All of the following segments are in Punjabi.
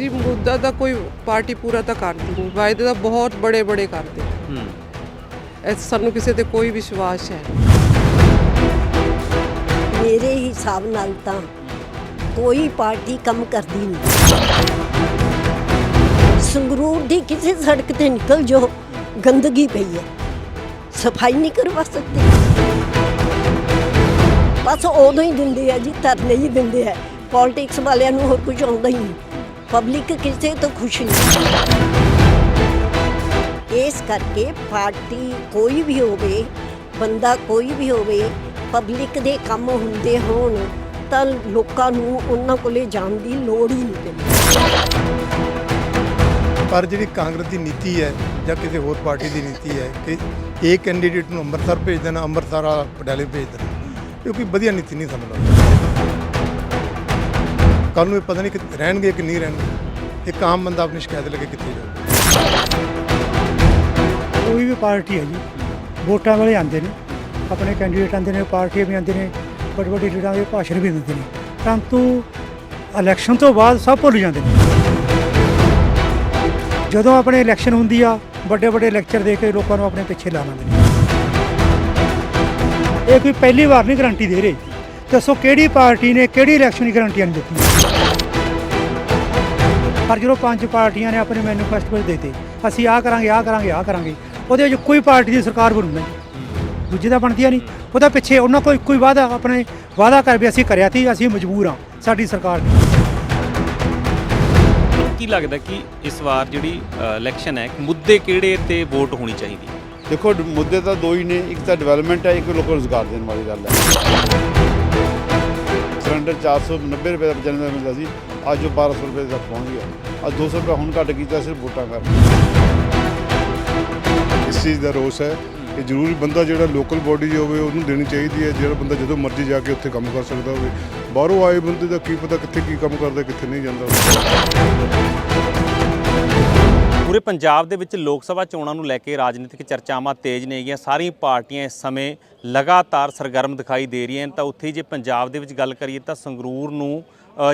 ਜੀ ਮੁੱਦਾ ਤਾਂ ਕੋਈ ਪਾਰਟੀ ਪੂਰਾ ਤਾਂ ਕਰਦੀ ਨਹੀਂ ਵਾਅਦੇ ਤਾਂ ਬਹੁਤ ਬੜੇ ਬੜੇ ਕਰਦੇ। ਹੂੰ। ਐ ਸਾਨੂੰ ਕਿਸੇ ਤੇ ਕੋਈ ਵਿਸ਼ਵਾਸ ਹੈ। ਮੇਰੇ ਹਿਸਾਬ ਨਾਲ ਤਾਂ ਕੋਈ ਪਾਰਟੀ ਕੰਮ ਕਰਦੀ ਨਹੀਂ। ਸੰਗਰੂਰ ਦੀ ਕਿਸੇ ਸੜਕ ਤੇ ਨਿਕਲ ਜੋ ਗੰਦਗੀ ਪਈ ਹੈ। ਸਫ਼ਾਈ ਨਹੀਂ ਕਰਵਾ ਸਕਦੇ। ਬਸ ਉਦੋਂ ਹੀ ਦਿੰਦੇ ਆ ਜੀ ਧਰਨੇ ਹੀ ਦਿੰਦੇ ਆ। ਪੋਲਿਟਿਕਸ ਵਾਲਿਆਂ ਨੂੰ ਹੋਰ ਕੁਝ ਆਉਂਦਾ ਹੀ ਨਹੀਂ। ਪਬਲਿਕ ਕਿਸੇ ਤੋਂ ਖੁਸ਼ ਨਹੀਂ। ਇਸ ਕਰਕੇ ਪਾਰਟੀ ਕੋਈ ਵੀ ਹੋਵੇ, ਬੰਦਾ ਕੋਈ ਵੀ ਹੋਵੇ ਪਬਲਿਕ ਦੇ ਕੰਮ ਹੁੰਦੇ ਹੋਣ, ਤਾਂ ਲੋਕਾਂ ਨੂੰ ਉਹਨਾਂ ਕੋਲੇ ਜਾਣ ਦੀ ਲੋੜ ਹੀ ਨਹੀਂ ਪੈਂਦੀ। ਪਰ ਜਿਹੜੀ ਕਾਂਗਰਸ ਦੀ ਨੀਤੀ ਹੈ ਜਾਂ ਕਿਸੇ ਹੋਰ ਪਾਰਟੀ ਦੀ ਨੀਤੀ ਹੈ ਕਿ ਇਹ ਕੈਂਡੀਡੇਟ ਨੂੰ ਅੰਮ੍ਰਿਤਸਰ ਭੇਜ ਦੇਣਾ, ਅੰਮ੍ਰਿਤਸਰ ਵਾਲਾ ਪਟਿਆਲੇ ਭੇਜ ਦੇਣਾ, ਇਹ ਕੋਈ ਵਧੀਆ ਨੀਤੀ ਨਹੀਂ ਸਮਝ ਕੱਲ ਨੂੰ ਇਹ ਪਤਾ ਨਹੀਂ ਕਿ ਰਹਿਣਗੇ ਕਿ ਨਹੀਂ ਰਹਿਣਗੇ। ਇੱਕ ਆਮ ਬੰਦਾ ਆਪਣੀ ਸ਼ਿਕਾਇਤ ਲੈ ਕੇ ਕਿੱਥੇ ਜਾਊਗਾ ਕੋਈ ਵੀ ਪਾਰਟੀ ਹੈ ਜੀ, ਵੋਟਾਂ ਵਾਲੇ ਆਉਂਦੇ ਨੇ, ਆਪਣੇ ਕੈਂਡੀਡੇਟ ਆਉਂਦੇ ਨੇ, ਪਾਰਟੀਆਂ ਵੀ ਆਉਂਦੇ ਨੇ ਵੱਡੇ ਵੱਡੇ ਲੀਡਰਾਂ ਦੇ ਭਾਸ਼ਣ ਵੀ ਦਿੰਦੇ ਨੇ। ਪਰੰਤੂ ਇਲੈਕਸ਼ਨ ਤੋਂ ਬਾਅਦ ਸਭ ਭੁੱਲ ਜਾਂਦੇ ਨੇ। ਜਦੋਂ ਆਪਣੇ ਇਲੈਕਸ਼ਨ ਹੁੰਦੀ ਆ ਵੱਡੇ ਵੱਡੇ ਲੈਕਚਰ ਦੇ ਕੇ ਲੋਕਾਂ ਨੂੰ ਆਪਣੇ ਪਿੱਛੇ ਲਾ ਲੈਂਦੇ ਨੇ। ਇਹ ਕੋਈ ਪਹਿਲੀ ਵਾਰ ਨਹੀਂ ਗਰੰਟੀ ਦੇ ਰਹੇ। ਦੱਸੋ ਕਿਹੜੀ ਪਾਰਟੀ ਨੇ ਕਿਹੜੀ ਇਲੈਕਸ਼ਨ ਦੀ ਗਾਰੰਟੀਆਂ ਨਹੀਂ ਦਿੱਤੀਆਂ ਪਰ ਜਦੋਂ ਪੰਜ ਪਾਰਟੀਆਂ ਨੇ ਆਪਣੇ ਮੈਨੀਫੈਸਟੋ ਵਿੱਚ ਦੇਤੇ ਅਸੀਂ ਆਹ ਕਰਾਂਗੇ ਆਹ ਕਰਾਂਗੇ ਆਹ ਕਰਾਂਗੇ ਉਹਦੇ ਵਿੱਚ ਕੋਈ ਪਾਰਟੀ ਦੀ ਸਰਕਾਰ ਬਣੂਗੀ ਦੂਜੀ ਤਾਂ ਬਣਦੀਆਂ ਨਹੀਂ। ਉਹਦਾ ਪਿੱਛੇ ਉਹਨਾਂ ਕੋਈ ਕੋਈ ਵਾਅਦਾ ਆਪਣੇ ਵਾਅਦਾ ਕਰ ਵੀ ਅਸੀਂ ਕਰਿਆ ਸੀ ਅਸੀਂ ਮਜਬੂਰ ਹਾਂ ਸਾਡੀ ਸਰਕਾਰ ਕੀ ਲੱਗਦਾ ਕਿ ਇਸ ਵਾਰ ਜਿਹੜੀ ਇਲੈਕਸ਼ਨ ਹੈ ਮੁੱਦੇ ਕਿਹੜੇ ਤੇ ਵੋਟ ਹੋਣੀ ਚਾਹੀਦੀ? ਦੇਖੋ ਮੁੱਦੇ ਤਾਂ ਦੋ ਹੀ ਨੇ ਇੱਕ ਤਾਂ ਡਿਵੈਲਪਮੈਂਟ ਹੈ ਇੱਕ ਲੋਕਾਂ ਨੂੰ ਰੁਜ਼ਗਾਰ ਦੇਣ ਵਾਲੀ ਗੱਲ ਹੈ। ਸਿਲੰਡਰ 490 ਰੁਪਏ ਦਾ ਬਚਣ ਦਾ ਮਿਲਦਾ ਸੀ। ਅੱਜ ਉਹ 1200 ਰੁਪਏ ਤੱਕ ਪਹੁੰਚ ਗਿਆ। ਅੱਜ 200 ਰੁਪਏ ਹੁਣ ਘੱਟ ਕੀਤਾ, ਸਿਰਫ ਵੋਟਾਂ ਕਰ ਇਸ ਚੀਜ਼ ਦਾ ਰੋਸ ਹੈ ਕਿ ਜ਼ਰੂਰੀ ਬੰਦਾ ਜਿਹੜਾ ਲੋਕਲ ਬੋਡੀ ਹੋਵੇ, ਉਹਨੂੰ ਦੇਣੀ ਚਾਹੀਦੀ ਹੈ। ਜਿਹੜਾ ਬੰਦਾ ਜਦੋਂ ਮਰਜ਼ੀ ਜਾ ਕੇ ਉੱਥੇ ਕੰਮ ਕਰ ਸਕਦਾ ਹੋਵੇ। ਬਾਹਰੋਂ ਆਏ ਬੰਦੇ ਦਾ ਕੀ ਪਤਾ ਕਿੱਥੇ ਕੀ ਕੰਮ ਕਰਦਾ, ਕਿੱਥੇ ਨਹੀਂ ਜਾਂਦਾ। ਪੂਰੇ ਪੰਜਾਬ ਦੇ ਵਿੱਚ ਲੋਕ ਸਭਾ ਚੋਣਾਂ ਨੂੰ ਲੈ ਕੇ ਰਾਜਨੀਤਿਕ ਚਰਚਾਵਾਂ ਤੇਜ਼ ਨੇ ਹੈਗੀਆਂ ਸਾਰੀਆਂ ਪਾਰਟੀਆਂ ਇਸ ਸਮੇਂ ਲਗਾਤਾਰ ਸਰਗਰਮ ਦਿਖਾਈ ਦੇ ਰਹੀਆਂ ਨੇ ਤਾਂ ਉੱਥੇ ਜੇ ਪੰਜਾਬ ਦੇ ਵਿੱਚ ਗੱਲ ਕਰੀਏ ਤਾਂ ਸੰਗਰੂਰ ਨੂੰ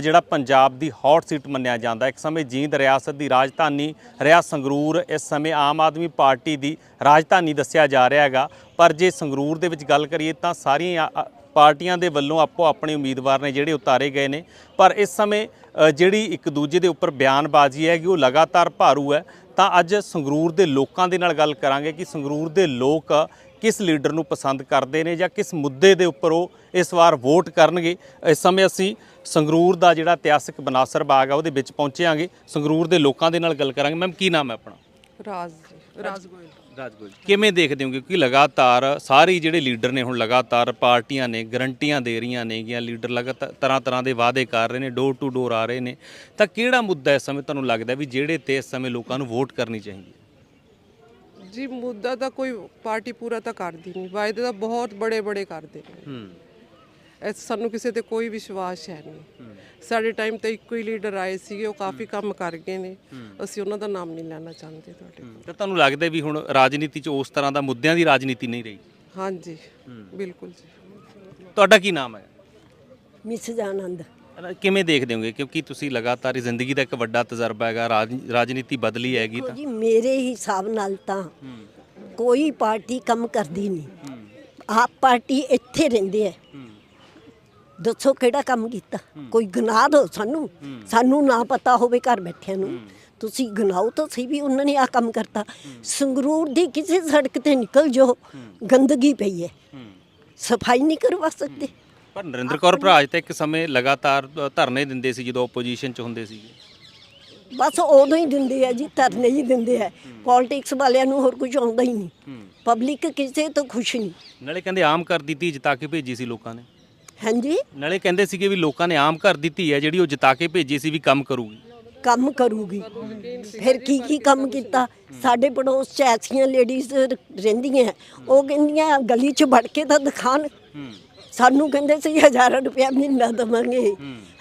ਜਿਹੜਾ ਪੰਜਾਬ ਦੀ ਹੌਟ ਸੀਟ ਮੰਨਿਆ ਜਾਂਦਾ ਇੱਕ ਸਮੇਂ ਜੀਂਦ ਰਿਆਸਤ ਦੀ ਰਾਜਧਾਨੀ ਰਿਹਾ ਸੰਗਰੂਰ, ਇਸ ਸਮੇਂ ਆਮ ਆਦਮੀ ਪਾਰਟੀ ਦੀ ਰਾਜਧਾਨੀ ਦੱਸਿਆ ਜਾ ਰਿਹਾ ਹੈਗਾ। ਪਰ ਜੇ ਸੰਗਰੂਰ ਦੇ ਵਿੱਚ ਗੱਲ ਕਰੀਏ ਤਾਂ ਸਾਰੀਆਂ ਪਾਰਟੀਆਂ ਦੇ ਵੱਲੋਂ ਆਪੋ ਆਪਣੇ ਉਮੀਦਵਾਰ ਨੇ ਜਿਹੜੇ ਉਤਾਰੇ ਗਏ ਨੇ। ਪਰ ਇਸ ਸਮੇਂ ਜਿਹੜੀ ਇੱਕ ਦੂਜੇ ਦੇ ਉੱਪਰ ਬਿਆਨਬਾਜ਼ੀ ਹੈਗੀ, ਉਹ ਲਗਾਤਾਰ ਭਾਰੂ ਹੈ। ਤਾਂ ਅੱਜ ਸੰਗਰੂਰ ਦੇ ਲੋਕਾਂ ਦੇ ਨਾਲ ਗੱਲ ਕਰਾਂਗੇ ਕਿ ਸੰਗਰੂਰ ਦੇ ਲੋਕ ਕਿਸ ਲੀਡਰ ਨੂੰ ਪਸੰਦ ਕਰਦੇ ਨੇ ਜਾਂ ਕਿਸ ਮੁੱਦੇ ਦੇ ਉੱਪਰ ਉਹ ਇਸ ਵਾਰ ਵੋਟ ਕਰਨਗੇ। ਇਸ ਸਮੇਂ ਅਸੀਂ ਸੰਗਰੂਰ ਦਾ ਜਿਹੜਾ ਇਤਿਹਾਸਕ ਬਨਾਸਰ ਬਾਗ ਆ, ਉਹਦੇ ਵਿੱਚ ਪਹੁੰਚਿਆਂਗੇ ਸੰਗਰੂਰ ਦੇ ਲੋਕਾਂ ਦੇ ਨਾਲ ਗੱਲ ਕਰਾਂਗੇ। ਮੈਮ, ਕੀ ਨਾਮ ਹੈ ਆਪਣਾ? ਰਾਜ ਰਾਜ ਗੋਇਲ। ਕਿਵੇਂ ਦੇਖਦੇ ਹੋ? ਕਿਉਂਕਿ ਲਗਾਤਾਰ ਸਾਰੇ ਜਿਹੜੇ ਲੀਡਰ ਨੇ ਹੁਣ ਲਗਾਤਾਰ ਪਾਰਟੀਆਂ ਨੇ ਗਰੰਟੀਆਂ ਦੇ ਰਹੀਆਂ ਨੇ ਜਾਂ ਲੀਡਰ ਲਗਾਤਾਰ ਤਰ੍ਹਾਂ ਤਰ੍ਹਾਂ ਦੇ ਵਾਅਦੇ ਕਰ ਰਹੇ ਨੇ ਡੋਰ ਟੂ ਡੋਰ ਆ ਰਹੇ ਨੇ। ਤਾਂ ਕਿਹੜਾ ਮੁੱਦਾ ਇਸ ਸਮੇਂ ਤੁਹਾਨੂੰ ਲੱਗਦਾ ਵੀ ਜਿਹੜੇ ਤੇ ਇਸ ਸਮੇਂ ਲੋਕਾਂ ਨੂੰ ਵੋਟ ਕਰਨੀ ਚਾਹੀਦੀ ਹੈ? ਜੀ ਮੁੱਦਾ ਤਾਂ ਕੋਈ ਪਾਰਟੀ ਪੂਰਾ ਤਾਂ ਕਰਦੀ ਨਹੀਂ। ਵਾਅਦੇ ਤਾਂ ਬਹੁਤ ਬੜੇ ਬੜੇ ਕਰਦੇ ਨੇ। ਹੂੰ। ਐ ਸਾਨੂੰ ਕਿਸੇ ਤੇ ਕੋਈ ਵਿਸ਼ਵਾਸ ਹੈ ਨਹੀਂ। ਸਾਡੇ ਟਾਈਮ ਤੇ ਇੱਕੋ ਹੀ ਲੀਡਰ ਆਏ ਸੀਗੇ ਉਹ ਕਾਫੀ ਕੰਮ ਕਰ ਗਏ ਨੇ। ਅਸੀਂ ਉਹਨਾਂ ਦਾ ਨਾਮ ਨਹੀਂ ਲੈਣਾ ਚਾਹੁੰਦੇ ਤੁਹਾਡੇ ਕੋਲ। ਤਾਂ ਤੁਹਾਨੂੰ ਲੱਗਦਾ ਵੀ ਹੁਣ ਰਾਜਨੀਤੀ 'ਚ ਉਸ ਤਰ੍ਹਾਂ ਦਾ ਮੁੱਦਿਆਂ ਦੀ ਰਾਜਨੀਤੀ ਨਹੀਂ ਰਹੀ? ਹਾਂਜੀ। ਬਿਲਕੁਲ ਜੀ। ਤੁਹਾਡਾ ਕੀ ਨਾਮ ਹੈ? ਮਿਸ ਆਨੰਦ ਕਿਵੇਂ ਦੇਖਦੇ ਹੋਗੇ? ਕਿਉਂਕਿ ਤੁਸੀਂ ਲਗਾਤਾਰ ਹੀ ਜ਼ਿੰਦਗੀ ਦਾ ਇੱਕ ਵੱਡਾ ਤਜਰਬਾ ਹੈਗਾ ਰਾਜ- ਰਾਜਨੀਤੀ ਬਦਲੀ ਹੈਗੀ ਤਾਂ। ਜੀ ਮੇਰੇ ਹਿਸਾਬ ਨਾਲ ਤਾਂ ਕੋਈ ਪਾਰਟੀ ਕੰਮ ਕਰਦੀ ਨਹੀਂ। ਆਪ ਪਾਰਟੀ ਇੱਥੇ ਰਹਿੰਦੇ ਆ ਦੱਸੋ ਕਿਹੜਾ ਕੰਮ ਕੀਤਾ? ਕੋਈ ਗਨਾਹ ਦਿਓ ਸਾਨੂੰ? ਸਾਨੂੰ ਨਾ ਪਤਾ ਹੋਵੇ ਘਰ ਬੈਠਿਆਂ ਨੂੰ। ਤੁਸੀਂ ਗਨਾਓ ਤਾਂ ਸਹੀ ਵੀ ਉਹਨਾਂ ਨੇ ਆ ਕੰਮ ਕਰਤਾ। ਸੰਗਰੂਰ ਦੀ ਕਿਸੇ ਸੜਕ ਤੇ ਨਿਕਲ ਜੋ ਗੰਦਗੀ ਪਈ ਹੈ। ਸਫ਼ਾਈ ਨਹੀਂ ਕਰਵਾ ਸਕਦੇ। ਪਰ ਨਰਿੰਦਰ ਕੌਰ ਭਰਾਜ ਤਾਂ ਇੱਕ ਸਮੇਂ ਲਗਾਤਾਰ ਧਰਨੇ ਦਿੰਦੇ ਸੀ ਜਦੋਂ ਆਪੋਜੀਸ਼ਨ 'ਚ ਹੁੰਦੇ ਸੀਗੇ। ਬਸ ਉਦੋਂ ਹੀ ਦਿੰਦੇ ਆ ਜੀ ਧਰਨੇ ਹੀ ਦਿੰਦੇ ਆ। ਪੋਲਿਟਿਕਸ ਵਾਲਿਆਂ ਨੂੰ ਹੋਰ ਕੁਝ ਆਉਂਦਾ ਹੀ ਨਹੀਂ। ਪਬਲਿਕ ਕਿਸੇ ਤੋਂ ਖੁਸ਼ ਨਹੀਂ। ਨਾਲੇ ਕਹਿੰਦੇ ਆਮ ਕਰ ਦਿੱਤੀ ਜਿਤਾ ਕੇ ਭੇਜੀ ਸੀ ਲੋਕਾਂ ਨੇ। ਹਾਂਜੀ? ਨਾਲੇ ਕਹਿੰਦੇ ਸੀਗੇ ਵੀ ਲੋਕਾਂ ਨੇ ਆਮ ਕਰ ਦਿੱਤੀ ਹੈ ਜਿਹੜੀ ਉਹ ਜਿਤਾ ਕੇ ਭੇਜੀ ਸੀ ਵੀ ਕੰਮ ਕਰੂਗੀ। ਕੰਮ ਕਰੂਗੀ। ਫਿਰ ਕੀ ਕੀ ਕੰਮ ਕੀਤਾ? ਸਾਡੇ ਪੜੋਸ ਚ ਐਸੀਆਂ ਲੇਡੀਜ਼ ਰਹਿੰਦੀਆਂ ਉਹ ਕਹਿੰਦੀਆਂ ਗਲੀ ਚ ਵੜ ਕੇ ਤਾਂ ਦਿਖਾਣ। ਸਾਨੂੰ ਕਹਿੰਦੇ ਸੀ ਹਜ਼ਾਰਾਂ ਰੁਪਇਆ ਮਹੀਨਾ ਦੇਵਾਂਗੇ।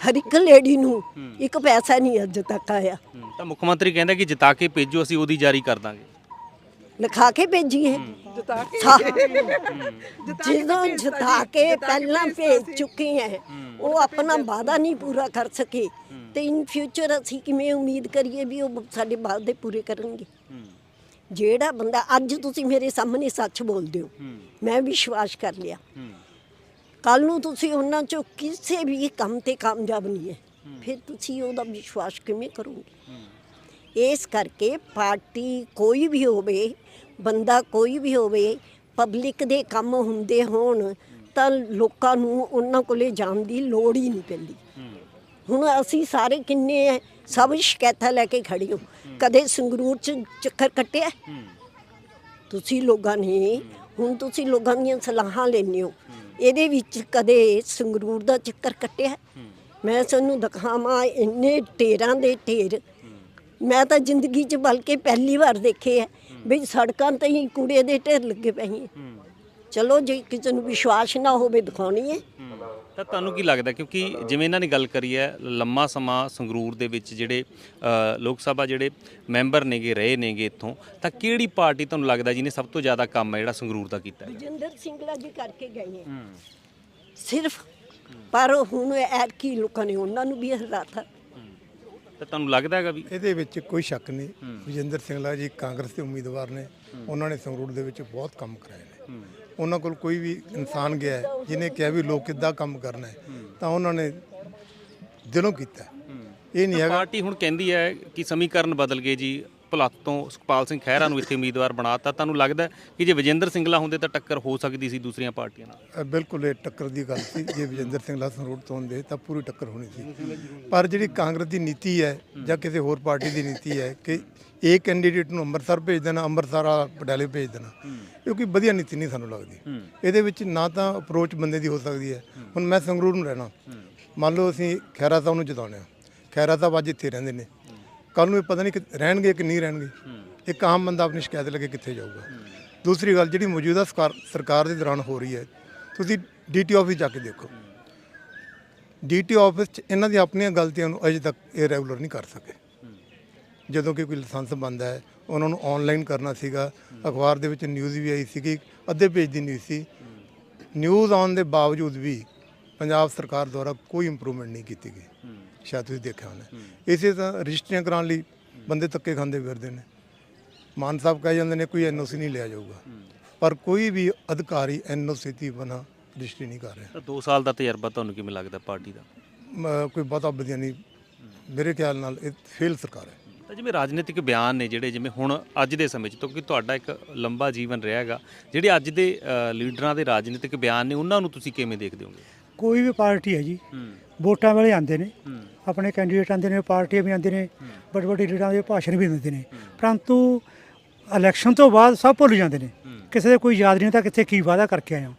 ਹਰ ਇੱਕ ਲੇਡੀ ਨੂੰ ਇੱਕ ਪੈਸਾ ਨਹੀਂ ਅੱਜ ਤੱਕ ਆਇਆ। ਤਾਂ ਮੁੱਖ ਮੰਤਰੀ ਕਹਿੰਦਾ ਕਿ ਜਿਤਾ ਕੇ ਭੇਜੋ ਅਸੀਂ ਉਹਦੀ ਜਾਰੀ ਕਰ ਦਾਂਗੇ। ਲਿਖਾ ਕੇ ਭੇਜੀਏ। ਜਿਤਾ ਕੇ ਜਦੋਂ ਜਿਤਾ ਕੇ ਪਹਿਲਾਂ ਭੇਜ ਚੁੱਕੇ ਹੈ ਉਹ ਆਪਣਾ ਵਾਅਦਾ ਨਹੀਂ ਪੂਰਾ ਕਰ ਸਕੇ। ਤੇ ਇਨ ਫਿਊਚਰ ਅਸੀਂ ਕਿਵੇਂ ਉਮੀਦ ਕਰੀਏ ਵੀ ਉਹ ਸਾਡੇ ਵਾਅਦੇ ਪੂਰੇ ਕਰਨਗੇ? ਜਿਹੜਾ ਬੰਦਾ ਅੱਜ ਤੁਸੀਂ ਮੇਰੇ ਸਾਹਮਣੇ ਸੱਚ ਬੋਲਦੇ ਹੋ ਮੈਂ ਵਿਸ਼ਵਾਸ ਕਰ ਲਿਆ। ਕੱਲ ਨੂੰ ਤੁਸੀਂ ਉਹਨਾਂ ਚੋਂ ਕਿਸੇ ਵੀ ਕੰਮ ਤੇ ਕਾਮਯਾਬ ਨਹੀਂ ਹੈ। ਫਿਰ ਤੁਸੀਂ ਉਹਦਾ ਵਿਸ਼ਵਾਸ ਕਿਵੇਂ ਕਰੋਗੇ? ਇਸ ਕਰਕੇ ਪਾਰਟੀ ਕੋਈ ਵੀ ਹੋਵੇ ਬੰਦਾ ਕੋਈ ਵੀ ਹੋਵੇ ਪਬਲਿਕ ਦੇ ਕੰਮ ਹੁੰਦੇ ਹੋਣ, ਤਾਂ ਲੋਕਾਂ ਨੂੰ ਉਹਨਾਂ ਕੋਲੇ ਜਾਣ ਦੀ ਲੋੜ ਹੀ ਨਹੀਂ ਪੈਂਦੀ। ਹੁਣ ਅਸੀਂ ਸਾਰੇ ਕਿੰਨੇ ਐ ਸਭ ਸ਼ਿਕਾਇਤਾਂ ਲੈ ਕੇ ਖੜੀ ਹੋ। ਕਦੇ ਸੰਗਰੂਰ ਚ ਚੱਕਰ ਕੱਟਿਆ? ਤੁਸੀਂ ਲੋਕਾਂ ਨੇ, ਹੁਣ ਤੁਸੀਂ ਲੋਕਾਂ ਦੀਆਂ ਸਲਾਹਾਂ ਲੈਂਦੇ ਹੋ। ਇਹਦੇ ਵਿੱਚ ਕਦੇ ਸੰਗਰੂਰ ਦਾ ਚੱਕਰ ਕੱਟਿਆ? ਮੈਂ ਤੁਹਾਨੂੰ ਦਿਖਾਵਾਂ, ਇੰਨੇ ਢੇਰਾਂ ਦੇ ਢੇਰ। ਮੈਂ ਤਾਂ ਜ਼ਿੰਦਗੀ 'ਚ ਬਲਕਿ ਪਹਿਲੀ ਵਾਰ ਦੇਖੇ ਹੈ ਵੀ ਸੜਕਾਂ ਤੇ ਹੀ ਕੂੜੇ ਦੇ ਢੇਰ ਲੱਗੇ ਪਏ ਹੈ। ਚਲੋ ਜੇ ਕਿਸੇ ਨੂੰ ਵਿਸ਼ਵਾਸ ਨਾ ਹੋਵੇ ਦਿਖਾਉਣੀ ਹੈ। ਤਾਂ ਤੁਹਾਨੂੰ ਕੀ ਲੱਗਦਾ ਕਿਉਂਕਿ ਜਿਵੇਂ ਇਹਨਾਂ ਨੇ ਗੱਲ ਕਰੀ ਹੈ ਲੰਮਾ ਸਮਾਂ ਸੰਗਰੂਰ ਦੇ ਵਿੱਚ ਜਿਹੜੇ ਲੋਕ ਸਭਾ ਜਿਹੜੇ ਮੈਂਬਰ ਨੇਗੇ ਰਹੇ ਨੇਗੇ ਇੱਥੋਂ ਤਾਂ ਕਿਹੜੀ ਪਾਰਟੀ ਤੁਹਾਨੂੰ ਲੱਗਦਾ ਜਿਹਨੇ ਸਭ ਤੋਂ ਜ਼ਿਆਦਾ ਕੰਮ ਹੈ ਜਿਹੜਾ ਸੰਗਰੂਰ ਦਾ ਕੀਤਾ ਹੈ? ਵਿਜੇਂਦਰ ਸਿੰਘਲਾ ਜੀ ਕਰਕੇ ਗਏ ਹੈ। ਸਿਰਫ। ਪਰ ਹੁਣ ਐਤਕੀ ਲੋਕਾਂ ਨੇ ਉਹਨਾਂ ਨੂੰ ਵੀ ਹਰਾਤਾ। ਤਾਂ ਤੁਹਾਨੂੰ ਲੱਗਦਾ ਹੈਗਾ ਵੀ? ਇਹਦੇ ਵਿੱਚ ਕੋਈ ਸ਼ੱਕ ਨਹੀਂ। ਵਿਜੇਂਦਰ ਸਿੰਘਲਾ ਜੀ ਕਾਂਗਰਸ ਦੇ ਉਮੀਦਵਾਰ ਨੇ। ਉਹਨਾਂ ਨੇ ਸੰਗਰੂਰ ਦੇ ਵਿੱਚ ਬਹੁਤ ਕੰਮ ਕਰਾਏ ਨੇ। ਉਹਨਾਂ ਕੋਲ ਕੋਈ ਵੀ ਇਨਸਾਨ ਗਿਆ ਜਿਹਨੇ ਕਿਹਾ ਵੀ ਲੋਕ ਕਿੱਦਾਂ ਕੰਮ ਕਰਨਾ ਹੈ ਤਾਂ ਉਹਨਾਂ ਨੇ ਦਿਲੋਂ ਕੀਤਾ। ਇਹ ਨਹੀਂ ਹੈਗਾ ਪਾਰਟੀ ਹੁਣ ਕਹਿੰਦੀ ਹੈ ਕਿ ਸਮੀਕਰਨ ਬਦਲ ਗਏ ਜੀ। ਭੁਲੱਥ ਤੋਂ ਸੁਖਪਾਲ ਸਿੰਘ ਖਹਿਰਾ ਨੂੰ ਇੱਥੇ ਉਮੀਦਵਾਰ ਬਣਾਤਾ। ਤੁਹਾਨੂੰ ਲੱਗਦਾ ਹੈ ਕਿ ਜੇ ਵਿਜੇਂਦਰ ਸਿੰਘਲਾ ਹੁੰਦੇ ਤਾਂ ਟੱਕਰ ਹੋ ਸਕਦੀ ਸੀ ਦੂਸਰੀਆਂ ਪਾਰਟੀਆਂ ਨਾਲ? ਅ, ਬਿਲਕੁਲ ਇਹ ਟੱਕਰ ਦੀ ਗੱਲ ਸੀ। ਜੇ ਵਿਜੇਂਦਰ ਸਿੰਘਲਾ ਸੰਗਰੂਰ ਤੋਂ ਹੁੰਦੇ ਤਾਂ ਪੂਰੀ ਟੱਕਰ ਹੋਣੀ ਸੀ। ਪਰ ਜਿਹੜੀ ਕਾਂਗਰਸ ਦੀ ਨੀਤੀ ਹੈ ਜਾਂ ਕਿਸੇ ਹੋਰ ਪਾਰਟੀ ਦੀ ਨੀਤੀ ਹੈ ਕਿ ਇਹ ਕੈਂਡੀਡੇਟ ਨੂੰ ਅੰਮ੍ਰਿਤਸਰ ਭੇਜ ਦੇਣਾ ਅੰਮ੍ਰਿਤਸਰ ਆ ਪਟਿਆਲੇ ਭੇਜ ਦੇਣਾ ਇਹ ਕੋਈ ਵਧੀਆ ਨੀਤੀ ਨਹੀਂ ਸਾਨੂੰ ਲੱਗਦੀ। ਇਹਦੇ ਵਿੱਚ ਨਾ ਤਾਂ ਅਪਰੋਚ ਬੰਦੇ ਦੀ ਹੋ ਸਕਦੀ ਹੈ। ਹੁਣ ਮੈਂ ਸੰਗਰੂਰ ਨੂੰ ਰਹਿਣਾ। ਮੰਨ ਲਓ ਅਸੀਂ ਖੈਰਾ ਸਾਹਿਬ ਨੂੰ ਜਿਤਾਉਣੇ ਆ ਖੈਰਾ ਸਾਹਿਬ ਅੱਜ ਇੱਥੇ ਰਹਿੰਦੇ ਨੇ। ਕੱਲ ਨੂੰ ਇਹ ਪਤਾ ਨਹੀਂ ਕਿ ਰਹਿਣਗੇ ਕਿ ਨਹੀਂ ਰਹਿਣਗੇ। ਇੱਕ ਆਮ ਬੰਦਾ ਆਪਣੀ ਸ਼ਿਕਾਇਤ ਲੈ ਕੇ ਕਿੱਥੇ ਜਾਊਗਾ। ਦੂਸਰੀ ਗੱਲ ਜਿਹੜੀ ਮੌਜੂਦਾ ਸਰਕਾਰ ਸਰਕਾਰ ਦੇ ਦੌਰਾਨ ਹੋ ਰਹੀ ਹੈ, ਤੁਸੀਂ ਡੀਟੀ ਆਫਿਸ ਜਾ ਕੇ ਦੇਖੋ। ਡੀਟੀ ਆਫਿਸ 'ਚ ਇਹਨਾਂ ਦੀਆਂ ਆਪਣੀਆਂ ਗਲਤੀਆਂ ਨੂੰ ਅਜੇ ਤੱਕ ਇਹ ਰੈਗੂਲਰ ਨਹੀਂ ਕਰ ਸਕੇ। ਜਦੋਂ ਕਿ ਕੋਈ ਲਾਇਸੈਂਸ ਬੰਦਾ ਹੈ, ਉਹਨਾਂ ਨੂੰ ਆਨਲਾਈਨ ਕਰਨਾ ਸੀਗਾ। ਅਖਬਾਰ ਦੇ ਵਿੱਚ ਨਿਊਜ਼ ਵੀ ਆਈ ਸੀਗੀ, ਅੱਧੇ ਪੇਜ ਦੀ ਨਿਊਜ਼ ਸੀ। ਨਿਊਜ਼ ਆਉਣ ਦੇ ਬਾਵਜੂਦ ਵੀ ਪੰਜਾਬ ਸਰਕਾਰ ਦੁਆਰਾ ਕੋਈ ਇੰਪਰੂਵਮੈਂਟ ਨਹੀਂ ਕੀਤੀ ਗਈ। ਸ਼ਾਇਦ ਤੁਸੀਂ ਦੇਖਿਆ ਹੋਣਾ। ਇਸੇ ਤਰ੍ਹਾਂ ਰਜਿਸਟਰੀਆਂ ਕਰਾਉਣ ਲਈ ਬੰਦੇ ਧੱਕੇ ਖਾਂਦੇ ਫਿਰਦੇ ਨੇ। ਮਾਨ ਸਾਹਿਬ ਕਹਿ ਜਾਂਦੇ ਨੇ ਕੋਈ ਐਨਓਸੀ ਨਹੀਂ ਲਿਆ ਜਾਊਗਾ। ਪਰ ਕੋਈ ਵੀ ਅਧਿਕਾਰੀ ਐਨਓਸੀ ਦੀ ਬਣਾ ਰਜਿਸਟਰੀ ਨਹੀਂ ਕਰ ਰਿਹਾ। ਤਾਂ 2 ਸਾਲ ਦਾ ਤਜਰਬਾ ਤੁਹਾਨੂੰ ਕਿਵੇਂ ਲੱਗਦਾ ਪਾਰਟੀ ਦਾ? ਕੋਈ ਬਹੁਤਾ ਵਧੀਆ ਨਹੀਂ। ਮੇਰੇ ਖਿਆਲ ਨਾਲ ਇਹ ਫੇਲ ਸਰਕਾਰ ਹੈ। ਤਾਂ ਜਿਵੇਂ ਰਾਜਨੀਤਿਕ ਬਿਆਨ ਨੇ ਜਿਹੜੇ ਜਿਵੇਂ ਹੁਣ ਅੱਜ ਦੇ ਸਮੇਂ 'ਚ ਕਿਉਂਕਿ ਤੁਹਾਡਾ ਇੱਕ ਲੰਬਾ ਜੀਵਨ ਰਿਹਾ ਹੈਗਾ ਜਿਹੜੇ ਅੱਜ ਦੇ ਲੀਡਰਾਂ ਦੇ ਰਾਜਨੀਤਿਕ ਬਿਆਨ ਨੇ ਉਹਨਾਂ ਨੂੰ ਤੁਸੀਂ ਕਿਵੇਂ ਦੇਖਦੇ ਹੋਗੇ? ਕੋਈ ਵੀ ਪਾਰਟੀ ਹੈ ਜੀ ਵੋਟਾਂ ਵੇਲੇ ਆਉਂਦੇ ਨੇ ਆਪਣੇ ਕੈਂਡੀਡੇਟ ਆਉਂਦੇ ਨੇ ਪਾਰਟੀਆਂ ਵੀ ਆਉਂਦੇ ਨੇ ਵੱਡੇ ਵੱਡੇ ਲੀਡਰਾਂ ਦੇ ਭਾਸ਼ਣ ਵੀ ਦਿੰਦੇ ਨੇ। ਪਰੰਤੂ ਇਲੈਕਸ਼ਨ ਤੋਂ ਬਾਅਦ ਸਭ ਭੁੱਲ ਜਾਂਦੇ ਨੇ। ਕਿਸੇ ਦੇ ਕੋਈ ਯਾਦ ਨਹੀਂ ਤਾਂ ਕਿੱਥੇ ਕੀ ਵਾਅਦਾ ਕਰਕੇ ਆਇਆ